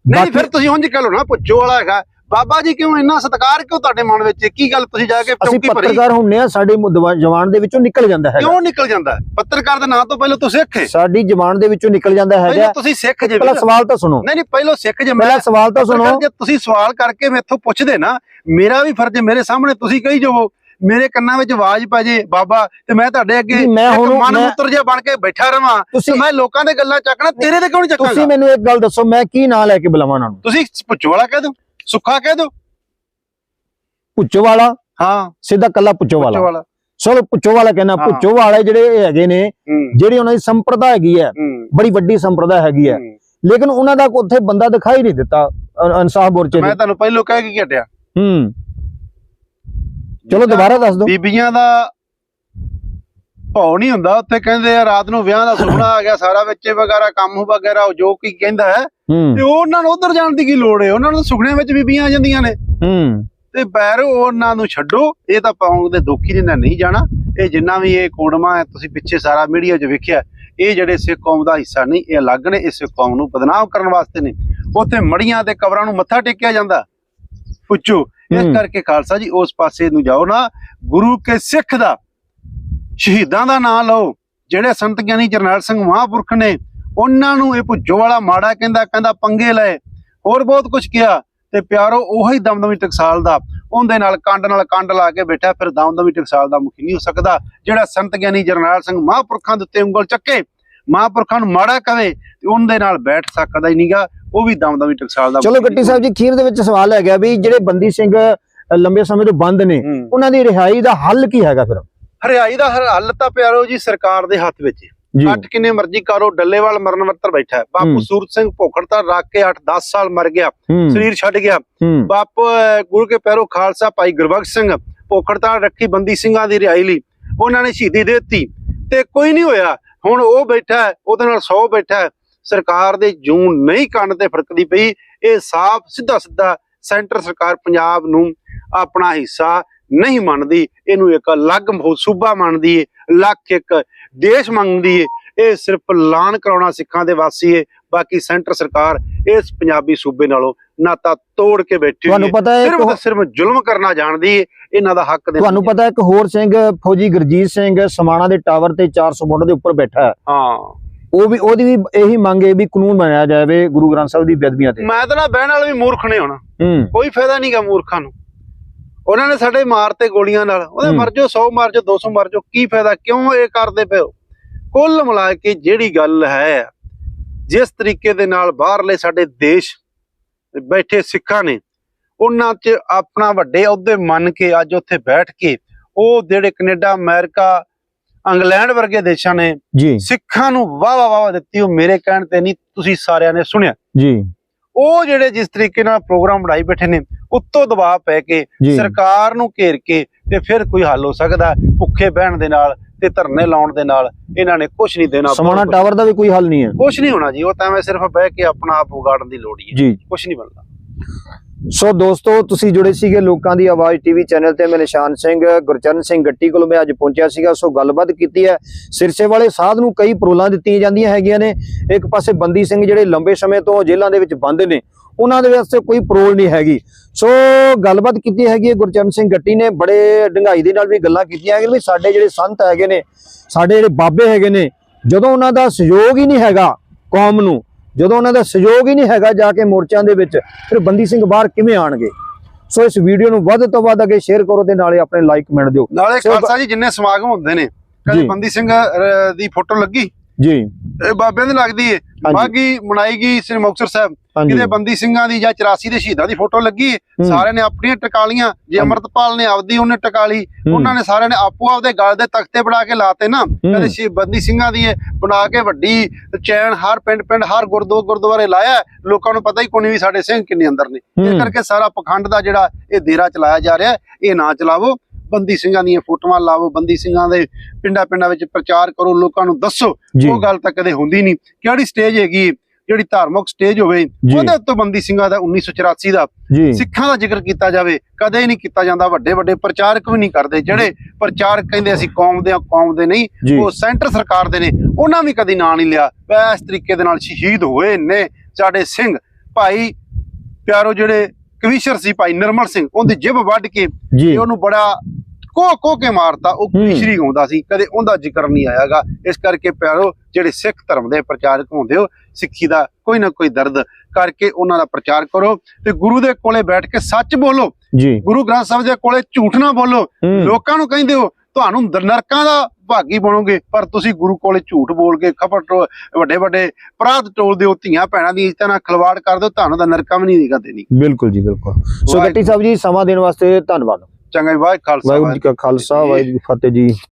ਨਹੀਂ ਫਿਰ ਤੁਸੀਂ ਉਂਝ ਕਹਿ ਲਓ ਨਾ ਪੁੱਛੋ ਵਾਲਾ ਹੈਗਾ। ਬਾਬਾ ਜੀ ਕਿਉਂ ਇੰਨਾ ਸਤਿਕਾਰ ਕਿਉਂ ਤੁਹਾਡੇ ਮਨ ਵਿੱਚ? ਕੀ ਗੱਲ ਤੁਸੀਂ ਜਾ ਕੇ ਅਸੀਂ ਚੌਂਕੀ ਭਰੀ? ਪੱਤਰਕਾਰ ਹੁੰਨੇ ਆ ਸਾਡੀ ਜ਼ਬਾਨ ਦੇ ਵਿੱਚੋਂ ਨਿਕਲ ਜਾਂਦਾ ਹੈਗਾ। ਕਿਉਂ ਨਿਕਲ ਜਾਂਦਾ? ਹੈ? ਪੱਤਰਕਾਰ ਦਾ ਨਾਂ ਤੋਂ ਪਹਿਲਾਂ ਤੁਸੀਂ ਸਿੱਖ ਹੈ ਸਾਡੀ ਜ਼ਬਾਨ ਦੇ ਵਿੱਚੋਂ ਨਿਕਲ ਜਾਂਦਾ ਹੈਗਾ। ਪਹਿਲਾਂ ਤੁਸੀਂ ਸਿੱਖ ਜੇ ਪਹਿਲਾਂ ਸਵਾਲ ਤਾਂ ਸੁਣੋ। ਨਹੀਂ ਨਹੀਂ ਪਹਿਲਾਂ ਸਿੱਖ ਜੇ ਮੈਂ ਪਹਿਲਾਂ ਸਵਾਲ ਤਾਂ ਸੁਣੋ। ਜੇ ਤੁਸੀਂ ਸਵਾਲ ਕਰਕੇ ਮੈਥੋਂ ਪੁੱਛਦੇ ਨਾ ਮੇਰਾ ਵੀ ਫਰਜ਼ ਹੈ ਮੇਰੇ ਸਾਹਮਣੇ ਤੁਸੀਂ ਕਹੀ ਜਾਵੋ ਮੇਰੇ ਕੰਨਾਂ ਵਿੱਚ ਆਵਾਜ਼ ਪੈ ਜੇ ਬਾਬਾ ਤੇ ਮੈਂ ਤੁਹਾਡੇ ਅੱਗੇ ਨਹੀਂ, ਮੈਂ ਇੱਕ ਹੁਣ- ਮਨ ਮੈਂ- ਮੁੱਤਰ ਜਿਹਾ ਬਣ ਕੇ ਬੈਠਾ ਰਵਾਂ ਤੁਸੀਂ ਤੇ ਮੈਂ ਲੋਕਾਂ ਦੇ ਗੱਲਾਂ ਚੱਕਣਾ ਤੇਰੇ ਤੇ ਕਿਉਂ ਨਹੀਂ ਤੁਸੀਂ ਚੱਕਾਂਗਾ ਮੈਨੂੰ ਇੱਕ ਗੱਲ ਦੱਸੋ ਮੈਂ ਕੀ ਨਾਂ ਲੈ ਕੇ ਬੁਲਾਵਾਂ ਉਹਨਾਂ ਨੂੰ? ਤੁਸੀਂ ਪੁੱਛੋ ਵਾਲਾ ਕਹਿ ਦਿਓ। ਸੁੱਖਾ ਕਹਿ ਦਿਓ ਪੁੱਚੋ ਵਾਲਾ ਹਾਂ। ਸਿੱਧਾ ਕੱਲਾ ਪੁੱਚੋ ਪੁੱਛੋ ਵਾਲਾ ਵਾਲਾ ਚਲੋ ਪੁੱਚੋ ਵਾਲਾ ਕਹਿਣਾ ਹਾਂ। ਪੁੱਚੋ ਵਾਲੇ ਜਿਹੜੇ ਇਹ ਹੈਗੇ ਨੇ ਹੂੰ। ਜਿਹੜੀ ਉਹਨਾਂ ਦੀ ਸੰਪਰਦਾ ਹੈਗੀ ਹੈ ਹੂੰ। ਬੜੀ ਵੱਡੀ ਸੰਪਰਦਾ ਹੈਗੀ ਹੈ। ਹੂੰ। ਲੇਕਿਨ ਉਹਨਾਂ ਦਾ ਉੱਥੇ ਬੰਦਾ ਦਿਖਾਈ ਨਹੀਂ ਦਿੱਤਾ ਅ- ਇਨਸਾਫ ਮੋਰਚੇ ਮੈਂ ਦੇ। ਤੁਹਾਨੂੰ ਪਹਿਲੋਂ ਕਹਿ ਕੇ ਹਟਿਆ ਹੂੰ। ਚਲੋ ਦੁਬਾਰਾ ਦੱਸ ਦਿਓ। ਬੀਬੀਆਂ ਦਾ ਭਾਉ ਨਹੀਂ ਹੁੰਦਾ। ਉੱਥੇ ਕਹਿੰਦੇ ਆ ਰਾਤ ਨੂੰ ਵਿਆਹ ਦਾ ਸੁਪਨਾ ਆ ਗਿਆ ਸਾਰਾ ਵਿੱਚ ਵਗੈਰਾ ਕੰਮ ਵਗੈਰਾ ਜੋ ਕੀ ਕਹਿੰਦਾ ਹੈ ਤੇ ਉਹਨਾਂ ਨੂੰ ਉਧਰ ਜਾਣ ਦੀ ਕੀ ਲੋੜ ਹੈ? ਉਹਨਾਂ ਨੂੰ ਸੁਪਨਿਆਂ ਵਿੱਚ ਬੀਬੀਆਂ ਆ ਜਾਂਦੀਆਂ ਨੇ। ਹੂੰ। ਤੇ ਬੈਰ ਉਹਨਾਂ ਨੂੰ ਛੱਡੋ। ਇਹ ਤਾਂ ਪਾਉਣ ਦੇ ਦੋਖੀ ਨੇ ਨਹੀਂ ਜਾਣਾ। ਇਹ ਜਿੰਨਾ ਵੀ ਇਹ ਕੋੜਮਾ ਹੈ ਤੁਸੀਂ ਪਿੱਛੇ ਸਾਰਾ ਮੀਡੀਆ 'ਚ ਵੇਖਿਆ ਇਹ ਜਿਹੜੇ ਸਿੱਖ ਕੌਮ ਦਾ ਹਿੱਸਾ ਨਹੀਂ ਇਹ ਅਲੱਗ ਨੇ। ਇਸ ਕੌਮ ਨੂੰ ਬਦਨਾਮ ਕਰਨ ਵਾਸਤੇ ਨੇ। ਉੱਥੇ ਮੜੀਆਂ ਤੇ ਕਬਰਾਂ ਨੂੰ ਮੱਥਾ ਟੇਕਿਆ ਜਾਂਦਾ। ਪੁੱਛੋ ਇਸ। ਕਰਕੇ ਖਾਲਸਾ ਜੀ ਉਸ ਪਾਸੇ ਨੂੰ ਜਾਓ ਨਾ। ਗੁਰੂ ਕੇ ਸਿੱਖ ਦਾ ਸ਼ਹੀਦਾਂ ਦਾ ਨਾਮ ਲਓ ਜਿਹੜੇ ਸੰਤ ਗਿਆਨੀ ਜਰਨੈਲ ਸਿੰਘ ਮਹਾਂਪੁਰਖ ਨੇ ਉਹਨਾਂ ਨੂੰ ਇਹ ਭੁੱਜੋ ਵਾਲਾ ਮਾੜਾ ਕਹਿੰਦਾ ਕਹਿੰਦਾ ਪੰਗੇ ਲਏ। ਹੋਰ ਬਹੁਤ ਕੁਝ ਕਿਹਾ ਤੇ ਪਿਆਰੋ ਉਹੀ ਦਮਦਮੀ ਟਕਸਾਲ ਦਾ ਉਹਦੇ ਨਾਲ ਕੰਡ ਨਾਲ ਕੰਡ ਲਾ ਕੇ ਬੈਠਾ ਫਿਰ ਦਮਦਮੀ ਟਕਸਾਲ ਦਾ ਮੁਖੀ ਨਹੀਂ ਹੋ ਸਕਦਾ ਜਿਹੜਾ ਸੰਤ ਗਿਆਨੀ ਜਰਨੈਲ ਸਿੰਘ ਮਹਾਂਪੁਰਖਾਂ ਦੇ ਉੱਤੇ ਉਂਗਲ ਚੱਕੇ। ਮਹਾਂਪੁਰਖਾਂ ਨੂੰ ਮਾੜਾ ਕਵੇ ਤੇ ਉਹਦੇ ਨਾਲ ਬੈਠ ਸਕਦਾ ਹੀ ਨਹੀਂਗਾ ਉਹ ਵੀ ਦਮਦਮੀ ਟਕਸਾਲ ਦਾ ਚਲੋ ਗੱਟੀ ਸਾਹਿਬ ਜੀ ਖੀਰ ਦੇ ਵਿੱਚ ਸਵਾਲ ਹੈ ਗਿਆ ਵੀ ਜਿਹੜੇ ਬੰਦੀ ਸਿੰਘ ਲੰਬੇ ਸਮੇਂ ਤੋਂ ਬੰਦ ਨੇ। ਉਹਨਾਂ ਦੀ ਰਿਹਾਈ ਦਾ ਹੱਲ ਕੀ ਹੈਗਾ ਫਿਰ? ਹਰਿਆਈ ਦਾ ਹੱਲ ਤਾਂ ਪਿਆਰੋ ਜੀ ਸਰਕਾਰ ਦੇ ਹੱਥ ਵਿੱਚ ਅੱਠ ਕਿੰਨੇ ਮਰਜ਼ੀ ਕਰੋ ਡੱਲੇਵਾਲ ਮਰਨ ਵਰਤਰ ਬੈਠਾ। ਬਾਪੂ। ਸੂਰਤ ਸਿੰਘ ਭੋਖੜ ਤਾਂ ਰੱਖ ਕੇ 8-10 ਸਾਲ ਮਰ ਗਿਆ ਸਰੀਰ ਛੱਡ ਗਿਆ। ਬਾਪੂ ਗੁਰੂ ਕੇ ਪੈਰੋ ਖਾਲਸਾ ਭਾਈ ਗੁਰਬਖਸ਼ ਸਿੰਘ ਭੋਖੜ ਤਾਂ ਰੱਖੀ ਬੰਦੀ ਸਿੰਘਾਂ ਦੀ ਰਿਹਾਈ ਲਈ। ਉਹਨਾਂ ਨੇ ਸ਼ਹੀਦੀ ਦੇ ਦਿੱਤੀ ਤੇ ਕੋਈ ਨਹੀਂ ਹੋਇਆ। ਹੁਣ ਉਹ ਬੈਠਾ ਉਹਦੇ ਨਾਲ 100 ਬੈਠਾ। ਸਰਕਾਰ ਦੇ ਜੂਨ ਨਹੀਂ ਕੰਨ ਤੇ ਫਰਕਦੀ ਪਈ। ਇਹ ਸਾਫ਼ ਸਿੱਧਾ ਸਿੱਧਾ ਸੈਂਟਰ ਸਰਕਾਰ ਪੰਜਾਬ ਨੂੰ ਆਪਣਾ ਹਿੱਸਾ ਨਹੀਂ ਮੰਨਦੀ ਇਹਨੂੰ ਇੱਕ ਅਲੱਗ ਸੂਬਾ ਮੰਨਦੀ ਏ ਲੱਖ ਇੱਕ ਦੇਸ਼ ਮੰਗਦੀ ਏ। ਇਹ ਸਿਰਫ ਐਲਾਨ ਕਰਾਉਣਾ ਸਿੱਖਾਂ ਦੇ ਵਾਸੀ ਏ ਬਾਕੀ ਸੈਂਟਰ ਸਰਕਾਰ ਇਸ ਪੰਜਾਬੀ ਸੂਬੇ ਨਾਲੋਂ ਨਾਤਾ ਤੋੜ ਕੇ ਬੈਠੀ ਤੁਹਾਨੂੰ ਪਤਾ ਹੈ ਸਿਰਫ ਸਿਰਫ ਜ਼ੁਲਮ ਕਰਨਾ ਜਾਣਦੀ ਏ ਇਹਨਾਂ ਦਾ ਹੱਕ ਦੇ ਤੁਹਾਨੂੰ ਪਤਾ ਇੱਕ ਹੋਰ ਸਿੰਘ ਫੌਜੀ ਗੁਰਜੀਤ ਸਿੰਘ ਸਮਾਣਾ ਦੇ ਟਾਵਰ ਤੇ 400 ਫੁੱਟ ਦੇ ਉੱਪਰ ਬੈਠਾ ਹੈ। ਉਹ ਵੀ ਉਹਦੀ ਵੀ ਇਹੀ ਮੰਗ ਹੈ ਵੀ ਕਾਨੂੰਨ ਬਣਾਇਆ ਜਾਵੇ ਗੁਰੂ ਗ੍ਰੰਥ ਸਾਹਿਬ ਦੀ ਬੇਅਦਬੀਆਂ ਤੇ। ਮੈਂ ਤਾਂ ਨਾ ਬਹਿਣ ਵਾਲੇ ਵੀ ਮੂਰਖ ਨੇ ਹੋਣਾ। ਕੋਈ ਫਾਇਦਾ ਨਹੀਂਗਾ ਮੂਰਖਾਂ ਨੂੰ। ਉਹਨਾਂ ਨੇ ਸਾਡੇ ਮਾਰਤੇ ਗੋਲੀਆਂ ਨਾਲ ਉਹਦੇ। ਮਰ ਜਾਓ 100 ਮਰ ਜਾਓ 200 ਮਰ ਜਾਓ ਕੀ ਫਾਇਦਾ ਕਿਉਂ ਇਹ ਕਰਦੇ ਪਏ ਹੋ? ਕੁੱਲ ਮਿਲਾ ਕੇ ਜਿਹੜੀ ਗੱਲ ਹੈ ਜਿਸ ਤਰੀਕੇ ਦੇ ਨਾਲ ਬਾਹਰਲੇ ਸਾਡੇ ਦੇਸ਼ ਬੈਠੇ ਸਿੱਖਾਂ ਨੇ ਉਹਨਾਂ 'ਚ ਆਪਣਾ ਵੱਡੇ ਅਹੁਦੇ ਮੰਨ ਕੇ ਅੱਜ ਉੱਥੇ ਬੈਠ ਕੇ ਉਹ ਜਿਹੜੇ ਕੈਨੇਡਾ ਅਮਰੀਕਾ ਇੰਗਲੈਂਡ ਵਰਗੇ ਦੇਸ਼ਾਂ ਨੇ ਸਿੱਖਾਂ ਨੂੰ ਵਾਹ ਵਾਹ ਵਾਹ ਦਿੱਤੀ ਉਹ ਮੇਰੇ ਕਹਿਣ ਤੇ ਨਹੀਂ ਤੁਸੀਂ ਸਾਰਿਆਂ ਨੇ ਸੁਣਿਆ। ਜੀ। ਉਹ ਜਿਹੜੇ ਜਿਸ ਤਰੀਕੇ ਨਾਲ ਪ੍ਰੋਗਰਾਮ ਬਣਾਈ ਬੈਠੇ ਨੇ ਉੱਤੋਂ ਦਬਾਅ ਪੈ ਕੇ ਸਰਕਾਰ ਨੂੰ ਘੇਰ ਕੇ ਤੇ ਫਿਰ ਕੋਈ ਹੱਲ ਹੋ ਸਕਦਾ ਭੁੱਖੇ ਬਹਿਣ ਦੇ ਨਾਲ ਤੇ ਧਰਨੇ ਲਾਉਣ ਦੇ ਨਾਲ ਇਹਨਾਂ ਨੇ ਕੁਝ ਨਹੀਂ ਦੇਣਾ। ਸਮਾਣਾ ਟਾਵਰ ਦਾ ਵੀ ਕੋਈ ਹੱਲ ਨਹੀਂ ਹੈ। ਕੁਝ ਨਹੀਂ ਹੋਣਾ ਜੀ ਉਹ ਤਾਂ ਐਵੇਂ ਸਿਰਫ ਬਹਿ ਕੇ ਆਪਣਾ ਆਪ ਉਗਾੜਨ ਦੀ ਲੋੜ ਹੀ ਹੈ। ਕੁਝ ਨਹੀਂ ਬਣਦਾ। ਸੋ ਦੋਸਤੋ, ਤੁਸੀਂ ਜੁੜੇ ਸੀਗੇ ਲੋਕਾਂ ਦੀ ਆਵਾਜ਼ ਟੀਵੀ ਚੈਨਲ ਤੇ। ਮੈਂ ਨਿਸ਼ਾਨ ਸਿੰਘ, ਗੁਰਚਰਨ ਸਿੰਘ ਗੱਟੀ ਕੋਲ ਮੈਂ ਅੱਜ ਪਹੁੰਚਿਆ ਸੀਗਾ। ਸੋ ਗੱਲਬਾਤ ਕੀਤੀ ਹੈ। ਸਿਰਸੇ ਵਾਲੇ ਸਾਧ ਨੂੰ ਕਈ ਪਰੋਲਾਂ ਦਿੱਤੀਆਂ ਜਾਂਦੀਆਂ ਹੈਗੀਆਂ ਨੇ। ਇੱਕ ਪਾਸੇ ਬੰਦੀ ਸਿੰਘ ਜਿਹੜੇ ਲੰਬੇ ਸਮੇਂ ਤੋਂ ਜੇਲ੍ਹਾਂ ਦੇ ਵਿੱਚ ਬੰਦ ਨੇ, ਉਹਨਾਂ ਦੇ ਵਾਸਤੇ ਕੋਈ ਪਰੋਲ ਨਹੀਂ ਹੈਗੀ। ਸੋ ਗੱਲਬਾਤ ਕੀਤੀ ਹੈਗੀ ਹੈ ਗੁਰਚਰਨ ਸਿੰਘ ਗੱਟੀ ਨੇ। ਬੜੇ ਡੰਗਾਈ ਦੇ ਨਾਲ ਵੀ ਗੱਲਾਂ ਕੀਤੀਆਂ ਹੈਗੀਆਂ ਵੀ ਸਾਡੇ ਜਿਹੜੇ ਸੰਤ ਹੈਗੇ ਨੇ, ਸਾਡੇ ਜਿਹੜੇ ਬਾਬੇ ਹੈਗੇ ਨੇ, ਜਦੋਂ ਉਹਨਾਂ ਦਾ ਸਹਿਯੋਗ ਹੀ ਨਹੀਂ ਹੈਗਾ ਕੌਮ ਨੂੰ ਜਦੋਂ ਉਹਨਾਂ ਦਾ ਸਹਿਯੋਗ ਹੀ ਨਹੀਂ ਹੈਗਾ ਜਾ ਕੇ ਮੋਰਚਿਆਂ ਦੇ ਵਿੱਚ ਫਿਰ ਬੰਦੀ ਸਿੰਘ ਬਾਹਰ ਕਿਵੇਂ ਆਣਗੇ? ਸੋ ਇਸ ਵੀਡੀਓ ਨੂੰ ਵੱਧ ਤੋਂ ਵੱਧ ਅੱਗੇ ਸ਼ੇਅਰ ਕਰੋ ਤੇ ਨਾਲੇ ਆਪਣੇ ਲਾਈਕ ਕਮੈਂਟ ਦਿਓ। ਨਾਲੇ ਖਾਲਸਾ ਜੀ ਜਿੰਨੇ ਸਮਾਗਮ ਹੁੰਦੇ ਨੇ ਕਦੇ। ਬੰਦੀ ਸਿੰਘ ਦੀ ਫੋਟੋ ਲੱਗੀ। ਜੀ। ਇਹ ਬਾਬਿਆਂ ਦੀ ਲੱਗਦੀ ਏ। ਹਾਂਜੀ। ਬਾਗੀ ਬਣਾਈ ਗਈ ਸ੍ਰੀ ਮੁਕਤਸਰ ਸਾਹਿਬ। ਕਿਤੇ ਬੰਦੀ ਸਿੰਘਾਂ ਦੀ ਜਾਂ 84 ਦੇ ਸ਼ਹੀਦਾਂ ਦੀ ਫੋਟੋ ਲੱਗੀ। ਸਾਰਿਆਂ ਨੇ ਆਪਣੀਆਂ ਟਕਾਲੀਆਂ ਜੇ। ਅਮਰਤਪਾਲ ਨੇ ਆਪਦੀ ਉਹਨੇ ਟਕਾਲੀ। ਉਹਨਾਂ ਨੇ ਸਾਰਿਆਂ ਨੇ ਆਪੋ ਆਪਦੇ ਗਲ ਦੇ ਤਖਤੇ ਬਣਾ ਕੇ ਲਾਤੇ ਨਾ ਕਦੇ ਸ਼ੀ ਬੰਦੀ ਸਿੰਘਾਂ ਦੀ ਬਣਾ ਕੇ ਵੱਡੀ ਚੈਨ ਹਰ ਪਿੰਡ ਪਿੰਡ ਹਰ ਗੁਰਦੁਆਰੇ ਗੁਰਦੁਆਰੇ ਲਾਇਆ। ਲੋਕਾਂ ਨੂੰ ਪਤਾ ਹੀ ਕੋਈ ਨਹੀਂ ਸਾਡੇ ਸਿੰਘ ਕਿੰਨੇ ਅੰਦਰ ਨੇ। ਇਸ ਕਰਕੇ ਸਾਰਾ ਪਖੰਡ ਦਾ ਜਿਹੜਾ ਇਹ ਦੇਰਾ ਚਲਾਇਆ ਜਾ ਰਿਹਾ ਇਹ ਨਾ ਚਲਾਵੋ ਬੰਦੀ ਸਿੰਘਾਂ ਦੀਆਂ ਫੋਟੋਆਂ ਲਾਵੋ ਬੰਦੀ ਸਿੰਘਾਂ ਦੇ ਪਿੰਡਾਂ ਪਿੰਡਾਂ ਵਿੱਚ ਪ੍ਰਚਾਰ ਕਰੋ ਲੋਕਾਂ ਨੂੰ ਦੱਸੋ ਉਹ ਗੱਲ ਤਾਂ ਕਦੇ ਹੁੰਦੀ ਨਹੀਂ ਕਿਹੜੀ ਸਟੇਜ ਹੈਗੀ ਜਿਹੜੀ ਧਾਰਮਿਕ ਸਟੇਜ ਹੋਵੇ। ਉਹਦੇ ਉੱਤੇ ਬੰਦੀ ਸਿੰਘਾਂ ਦਾ 1984 ਦਾ ਸਿੱਖਾਂ ਦਾ ਜ਼ਿਕਰ ਕੀਤਾ ਜਾਵੇ ਕਦੇ ਨਹੀਂ ਕੀਤਾ ਜਾਂਦਾ ਵੱਡੇ ਵੱਡੇ ਪ੍ਰਚਾਰਕ ਵੀ ਨਹੀਂ ਕਰਦੇ ਜਿਹੜੇ ਪ੍ਰਚਾਰਕ ਕਹਿੰਦੇ ਅਸੀਂ ਕੌਮ ਦੇ ਆ ਕੌਮ ਦੇ ਨਹੀਂ ਉਹ ਸੈਂਟਰ ਸਰਕਾਰ ਦੇ ਨੇ ਉਹਨਾਂ ਵੀ ਕਦੀ ਨਾਂ ਨਹੀਂ ਲਿਆ। ਇਸ ਤਰੀਕੇ ਦੇ ਨਾਲ ਸ਼ਹੀਦ ਹੋਏ ਨੇ ਸਾਡੇ ਸਿੰਘ। ਭਾਈ ਪਿਆਰੋ ਜਿਹੜੇ ਕਵੀਸ਼ਰ ਸੀ ਭਾਈ ਨਿਰਮਲ ਸਿੰਘ ਉਹਦੀ ਜਿਬ ਵੱਢ ਕੇ ਤੇ ਉਹਨੂੰ ਬੜਾ ਕੋ ਕੋ ਕੇ ਮਾਰਤਾ ਉਹ ਹੂੰ। ਕਵੀਸ਼ਰੀ ਗਾਉਂਦਾ ਸੀ ਕਦੇ ਉਹਦਾ ਜ਼ਿਕਰ ਨਹੀਂ ਆਇਆਗਾ। ਇਸ ਕਰਕੇ ਪਿਆਰੋ ਜਿਹੜੇ ਸਿੱਖ ਧਰਮ ਦੇ ਪ੍ਰਚਾਰਕ ਹੁੰਦੇ ਹੋ ਸਿੱਖੀ ਦਾ ਕੋਈ ਨਾ ਕੋਈ ਦਰਦ ਕਰਕੇ ਉਹਨਾਂ ਦਾ ਪ੍ਰਚਾਰ ਕਰੋ ਤੇ ਗੁਰੂ ਦੇ ਕੋਲੇ ਬੈਠ ਕੇ ਸੱਚ ਬੋਲੋ। ਜੀ। ਗੁਰੂ ਗ੍ਰੰਥ ਸਾਹਿਬ ਦੇ ਕੋਲੇ ਝੂਠ ਨਾ ਬੋਲੋ। ਲੋਕਾਂ ਨੂੰ ਕਹਿੰਦੇ ਹੋ ਤੁਹਾਨੂੰ ਨਰਕਾਂ ਦਾ ਭਾਗੀ ਬਣੋਗੇ ਪਰ ਤੁਸੀਂ ਗੁਰੂ ਕੋਲੇ ਝੂਠ ਬੋਲ ਕੇ ਖਪਟ ਵੱਡੇ ਵੱਡੇ ਅਪਰਾਧ ਟੋਲਦੇ ਹੋ ਧੀਆਂ ਭੈਣਾਂ ਦੀ ਇੱਜ਼ਤ ਨਾਲ ਖਲਵਾੜ ਕਰਦੇ ਹੋ ਤੁਹਾਨੂੰ ਤਾਂ ਨਰਕਾਂ ਵੀ ਨਹੀਂ ਦਿਖਾ ਦੇਣੀ। ਬਿਲਕੁਲ ਜੀ ਬਿਲਕੁਲ। ਸੋ। ਗੱਟੀ ਸਾਹਿਬ ਜੀ ਸਮਾਂ ਦੇਣ ਵਾਸਤੇ ਧੰਨਵਾਦ। ਚੰਗਾ ਜੀ ਵਾਹਿਗੁਰੂ ਜੀ ਕਾ ਖਾਲਸਾ ਵਾਹਿਗੁਰੂ ਜੀ ਕੀ ਫਤਿਹ ਜੀ।